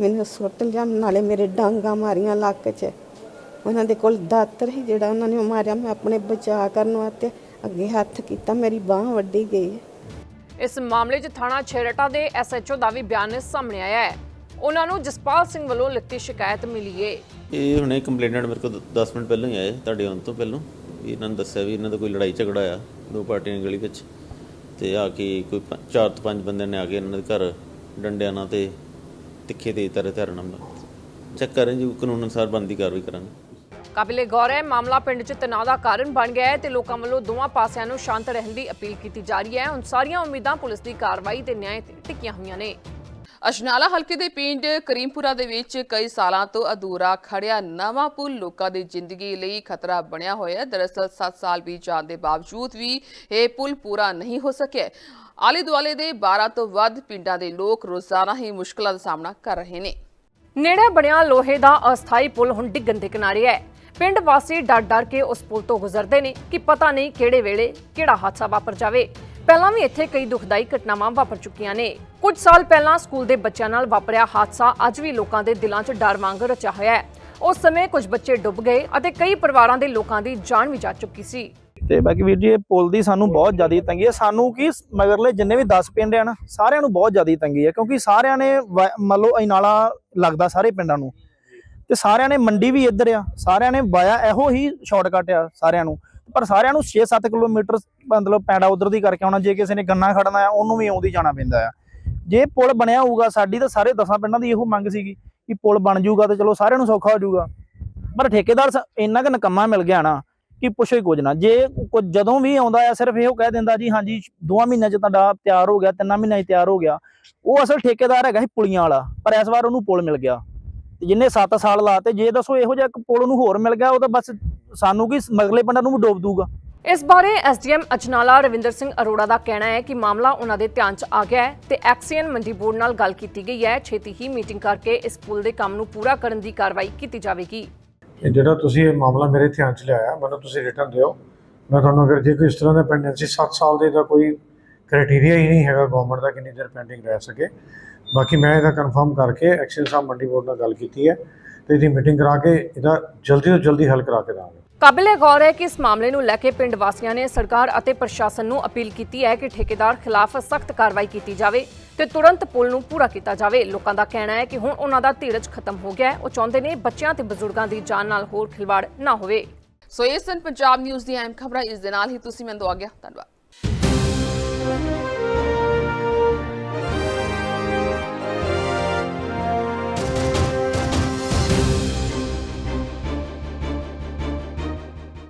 ਮੈਨੂੰ ਸੁੱਟ ਲਿਆ, ਨਾਲੇ ਮੇਰੇ ਡਾਂਗਾ ਮਾਰੀਆਂ ਲੱਕ 'ਚ। ਉਹਨਾਂ ਦੇ ਕੋਲ ਦਾਤਰ ਸੀ ਜਿਹੜਾ ਉਹਨਾਂ ਨੇ ਮਾਰਿਆ। ਮੈਂ ਆਪਣੇ ਬਚਾਅ ਕਰਨ ਵਾਸਤੇ ਅੱਗੇ ਹੱਥ ਕੀਤਾ। ਮੇਰੀ ਬਾਹ ਵੱਢੀ ਗਈ। ਇਸ ਮਾਮਲੇ 'ਚ ਥਾਣਾ ਛੇਰਟਾ ਦੇ ਐਸਐਚਓ ਦਾ ਵੀ ਬਿਆਨ ਸਾਹਮਣੇ ਆਇਆ ਹੈ। ਉਹਨਾਂ ਨੂੰ ਜਸਪਾਲ ਸਿੰਘ ਵੱਲੋਂ ਲਿਖਤੀ ਸ਼ਿਕਾਇਤ ਮਿਲੀ ਏ। ਇਹ ਹੁਣੇ ਕੰਪਲੇਨੈਂਟ ਮੇਰੇ ਕੋਲ 10 ਮਿੰਟ ਪਹਿਲਾਂ ਹੀ ਆਏ, ਤੁਹਾਡੇ ਆਉਣ ਤੋਂ ਪਹਿਲਾਂ। ਵੀ ਇਹਨਾਂ ਨੇ ਦੱਸਿਆ ਵੀ ਇਹਨਾਂ ਦਾ ਕੋਈ ਲੜਾਈ ਝਗੜਾ ਆ, ਦੋ ਪਾਰਟੀਆਂ ਦੀ ਗਲੀ ਵਿੱਚ। ਤੇ ਆ ਕੇ ਕੋਈ ਪ- ਚਾਰ ਤੋਂ ਪੰਜ ਬੰਦਿਆਂ ਨੇ ਆ ਕੇ ਇਹਨਾਂ ਦੇ ਘਰ ਡੰਡਿਆਂ ਨਾਲ ਤੇ ਤਿੱਖੇ ਤੇ ਤਰੇ ਧਰਨ ਨਾਲ ਚੈੱਕ ਕਰਾਂ ਜੀ, ਕਾਨੂੰਨ ਅਨੁਸਾਰ ਬੰਦੀ ਕਾਰਵਾਈ ਕਰਾਂਗੇ। ਕਾਬਿਲੇ ਗੌਰ ਹੈ ਮਾਮਲਾ ਪਿੰਡ 'ਚ ਤਣਾਅ ਦਾ ਕਾਰਨ ਬਣ ਗਿਆ ਹੈ ਤੇ ਲੋਕਾਂ ਵੱਲੋਂ ਦੋਵਾਂ ਪਾਸਿਆਂ ਨੂੰ ਸ਼ਾਂਤ ਰਹਿਣ ਦੀ ਅਪੀਲ ਕੀਤੀ ਜਾ ਰਹੀ ਹੈ। ਹੁਣ ਸਾਰੀਆਂ ਉਮੀਦਾਂ ਪੁਲਿਸ ਦੀ ਕਾਰਵਾਈ ਤੇ ਨਿਆਂ ਤੇ ਟਿਕੀਆਂ ਹੋਈਆਂ ਨੇ। ਅਜਨਾਲਾ ਹਲਕੇ ਦੇ ਪਿੰਡ ਕਰੀਮਪੁਰਾ ਦੇ ਵਿੱਚ ਕਈ ਸਾਲਾਂ ਤੋਂ ਅਧੂਰਾ ਖੜਿਆ ਨਵਾਂ ਪੁਲ ਲੋਕਾਂ ਦੀ ਜ਼ਿੰਦਗੀ ਲਈ ਖਤਰਾ ਬਣਿਆ ਹੋਇਆ ਹੈ। ਦਰਅਸਲ 7 ਸਾਲ ਬੀਤ ਜਾਣ ਦੇ ਬਾਵਜੂਦ ਵੀ ਇਹ ਪੁਲ ਪੂਰਾ ਨਹੀਂ ਹੋ ਸਕਿਆ। ਆਲੇ ਦੁਆਲੇ ਦੇ 12 ਤੋਂ ਵੱਧ ਪਿੰਡਾਂ ਦੇ ਲੋਕ ਰੋਜ਼ਾਨਾ ਹੀ ਮੁਸ਼ਕਲਾਂ ਦਾ ਸਾਹਮਣਾ ਕਰ ਰਹੇ ਨੇ। ਨੇੜੇ ਬਣਿਆ ਲੋਹੇ ਦਾ ਅਸਥਾਈ ਪੁਲ ਹੁਣ ਡਿੱਗਣ ਦੇ ਕਿਨਾਰੇ ਹੈ। ਪਿੰਡ ਵਾਸੀ ਡਰ ਡਰ ਕੇ ਉਸ ਪੁਲ ਤੋਂ ਗੁਜ਼ਰਦੇ ਨੇ ਕਿ ਪਤਾ ਨਹੀਂ ਕਿਹੜੇ ਵੇਲੇ ਕਿਹੜਾ ਹਾਦਸਾ ਵਾਪਰ ਜਾਵੇ। ਪਹਿਲਾਂ ਵੀ ਇੱਥੇ ਕਈ ਦੁਖਦਾਈ ਘਟਨਾਵਾਂ ਵਾਪਰ ਚੁੱਕੀਆਂ ਨੇ। ਕੁਝ ਸਾਲ ਪਹਿਲਾਂ ਸਕੂਲ ਦੇ ਬੱਚਿਆਂ ਨਾਲ ਵਾਪਰਿਆ ਹਾਦਸਾ ਅੱਜ ਵੀ ਲੋਕਾਂ ਦੇ ਦਿਲਾਂ 'ਚ ਡਰ ਵਾਂਗ ਰਚਿਆ ਹੋਇਆ ਹੈ। ਉਸ ਸਮੇਂ ਕੁਝ ਬੱਚੇ ਡੁੱਬ ਗਏ ਅਤੇ ਕਈ ਪਰਿਵਾਰਾਂ ਦੇ ਲੋਕਾਂ ਦੀ ਜਾਨ ਵੀ ਜਾ ਚੁੱਕੀ ਸੀ। ਤੇ ਬਾਕੀ ਵੀਰ ਜੀ, ਇਹ ਪੁਲ ਦੀ ਸਾਨੂੰ ਬਹੁਤ ਜ਼ਿਆਦਾ ਤੰਗੀ ਹੈ। ਸਾਨੂੰ ਕੀ ਮਗਰਲੇ ਜਿੰਨੇ ਵੀ 10 ਪਿੰਡ ਆ ਸਾਰਿਆਂ ਨੂੰ ਬਹੁਤ ਜ਼ਿਆਦਾ ਤੰਗੀ ਹੈ ਕਿਉਂਕਿ ਸਾਰਿਆਂ ਨੇ ਵ- ਮੰਨ ਲਓ ਇਹ ਲੱਗਦਾ ਸਾਰੇ ਪਿੰਡਾਂ ਨੂੰ। ਤੇ ਸਾਰਿਆਂ ਨੇ ਮੰਡੀ ਵੀ ਇੱਧਰ ਆ, ਸਾਰਿਆਂ ਨੇ ਵਾਇਆ, ਇਹੋ ਹੀ ਸ਼ਾਰਟਕਟ ਆ ਸਾਰਿਆਂ ਨੂੰ। ਪਰ ਸਾਰਿਆਂ ਨੂੰ 6-7 ਕਿਲੋਮੀਟਰ ਮਤਲਬ ਪੈਂਡਾ ਉਧਰ ਦੀ ਕਰਕੇ ਆਉਣਾ, ਜੇ ਕਿਸੇ ਨੇ ਗੰਨਾ ਖੜਨਾ ਆ, ਉਹਨੂੰ ਵੀ ਆਉਂਦੀ ਜਾਣਾ ਪੈਂਦਾ ਆ। ਜੇ ਪੁਲ ਬਣਿਆ ਹੋਊਗਾ, ਸਾਡੀ ਤਾਂ ਸਾਰੇ ਦਸਾਂ ਪਿੰਡਾਂ ਦੀ ਇਹੋ ਮੰਗ ਸੀਗੀ ਕਿ ਪੁਲ ਬਣ ਜਾਊਗਾ ਤਾਂ ਚਲੋ ਸਾਰਿਆਂ ਨੂੰ ਸੌਖਾ ਹੋ ਜਾਊਗਾ। ਪਰ ਠੇਕੇਦਾਰ ਸ- ਇੰਨਾ ਕੁ ਨਕਮਾ ਮਿਲ ਗਿਆ ਨਾ ਕਿ ਪੁੱਛੋ ਹੀ ਕੁਝ ਨਾ। ਜੇ ਕੁਝ ਜਦੋਂ ਵੀ ਆਉਂਦਾ ਆ, ਸਿਰਫ ਇਹੋ ਕਹਿ ਦਿੰਦਾ ਜੀ, ਹਾਂਜੀ ਦੋਵਾਂ ਮਹੀਨਿਆਂ ਚ ਤੁਹਾਡਾ ਤਿਆਰ ਹੋ ਗਿਆ, ਤਿੰਨਾਂ ਮਹੀਨਿਆਂ ਚ ਤਿਆਰ ਹੋ ਗਿਆ। ਉਹ ਅਸਲ ਠੇਕੇਦਾਰ ਹੈਗਾ ਸੀ ਪੁਲੀਆਂ ਵਾਲਾ, ਪਰ ਇਸ ਵਾਰ ਉਹਨੂੰ ਪੁਲ ਮਿਲ ਗਿਆ। ਤੇ ਜਿੰਨੇ 7 ਸਾਲ ਲਾਤੇ ਜੇ ਦੱਸੋ ਇਹੋ ਜਿਹਾ ਇੱਕ ਪੁਲ ਨੂੰ ਹੋਰ ਮਿਲ ਗਿਆ ਉਹ ਤਾਂ ਬਸ ਸਾਨੂੰ ਕੀ ਮਗਲੇ ਪਿੰਡਾਂ ਨੂੰ ਵੀ ਡੋਬ ਦੂਗਾ ਇਸ ਬਾਰੇ ਐਸਡੀਐਮ ਅਜਨਾਲਾ ਰਵਿੰਦਰ ਸਿੰਘ ਅਰੋੜਾ ਦਾ ਕਹਿਣਾ ਹੈ ਕਿ ਮਾਮਲਾ ਉਹਨਾਂ ਦੇ ਧਿਆਨ 'ਚ ਆ ਗਿਆ ਹੈ ਤੇ ਐਕਸੀਅਨ ਮੰਡੀ ਬੋਰਡ ਨਾਲ ਗੱਲ ਕੀਤੀ ਗਈ ਹੈ। ਛੇਤੀ ਹੀ ਮੀਟਿੰਗ ਕਰਕੇ ਇਸ ਪੁਲ ਦੇ ਕੰਮ ਨੂੰ ਪੂਰਾ ਕਰਨ ਦੀ ਕਾਰਵਾਈ ਕੀਤੀ ਜਾਵੇਗੀ। ਇਹ ਜਿਹੜਾ ਤੁਸੀਂ ਇਹ ਮਾਮਲਾ ਮੇਰੇ ਧਿਆਨ 'ਚ ਲਿਆਇਆ ਮੈਨੂੰ ਤੁਸੀਂ ਰਿਟਰਨ ਦਿਓ। ਮੈਂ ਤੁਹਾਨੂੰ ਅਗਰ ਜੇ ਕੋਈ ਇਸ ਤਰ੍ਹਾਂ ਦਾ ਪੈਂਡੈਂਸੀ 7 ਸਾਲ ਦੇ ਦਾ ਕੋਈ ਕ੍ਰਾਈਟੇਰੀਆ ਹੀ ਨਹੀਂ ਹੈਗਾ ਗਵਰਨਮੈਂਟ ਦਾ ਕਿੰਨੀ ਦੇਰ ਪੈਂਡਿੰਗ ਰਹਿ ਸਕੇ। ਬਾਕੀ ਮੈਂ ਇਹਦਾ ਕਨਫਰਮ ਕਰਕੇ ਐਕਸ਼ਨ ਸਾਹਿਬ ਮੰਡੀ ਬੋਰਡ ਨਾਲ ਗੱਲ ਕੀਤੀ ਹੈ ਤੇ ਇਹਦੀ ਮੀਟਿੰਗ ਕਰਾ ਕੇ ਇਹਦਾ ਜਲਦੀ ਤੋਂ ਜਲਦੀ ਹੱਲ ਕਰਾ ਕੇ ਦਾਂਗੇ ਕਾਬਿਲੇ ਗੌਰ ਹੈ ਕਿ ਇਸ ਮਾਮਲੇ ਨੂੰ ਲੈ ਕੇ ਪਿੰਡ ਵਾਸੀਆਂ ਨੇ ਸਰਕਾਰ ਅਤੇ ਪ੍ਰਸ਼ਾਸਨ ਨੂੰ ਅਪੀਲ ਕੀਤੀ ਹੈ ਕਿ ਠੇਕੇਦਾਰ ਖਿਲਾਫ ਸਖਤ ਕਾਰਵਾਈ ਕੀਤੀ ਜਾਵੇ ਤੇ ਤੁਰੰਤ ਪੁਲ ਨੂੰ ਪੂਰਾ ਕੀਤਾ ਜਾਵੇ। ਲੋਕਾਂ ਦਾ ਕਹਿਣਾ ਹੈ ਕਿ ਹੁਣ ਉਹਨਾਂ ਦਾ ਧੀਰਜ ਖਤਮ ਹੋ ਗਿਆ ਹੈ। ਉਹ ਚਾਹੁੰਦੇ ਨੇ ਬੱਚਿਆਂ ਤੇ ਬਜ਼ੁਰਗਾਂ ਦੀ ਜਾਨ ਨਾਲ ਹੋਰ ਖਿਲਵਾੜ ਨਾ ਹੋਵੇ। ਸੋ ਇਹ ਸਨ ਪੰਜਾਬ ਨਿਊਜ਼ ਦੀਆਂ ਅਹਿਮ ਖਬਰਾਂ ਇਸ ਦੇ ਨਾਲ ਹੀ। ਤੁਸੀਂ ਮੈਨੂੰ ਦੋ ਆ ਗਿਆ ਧੰਨਵਾਦ। Thank you.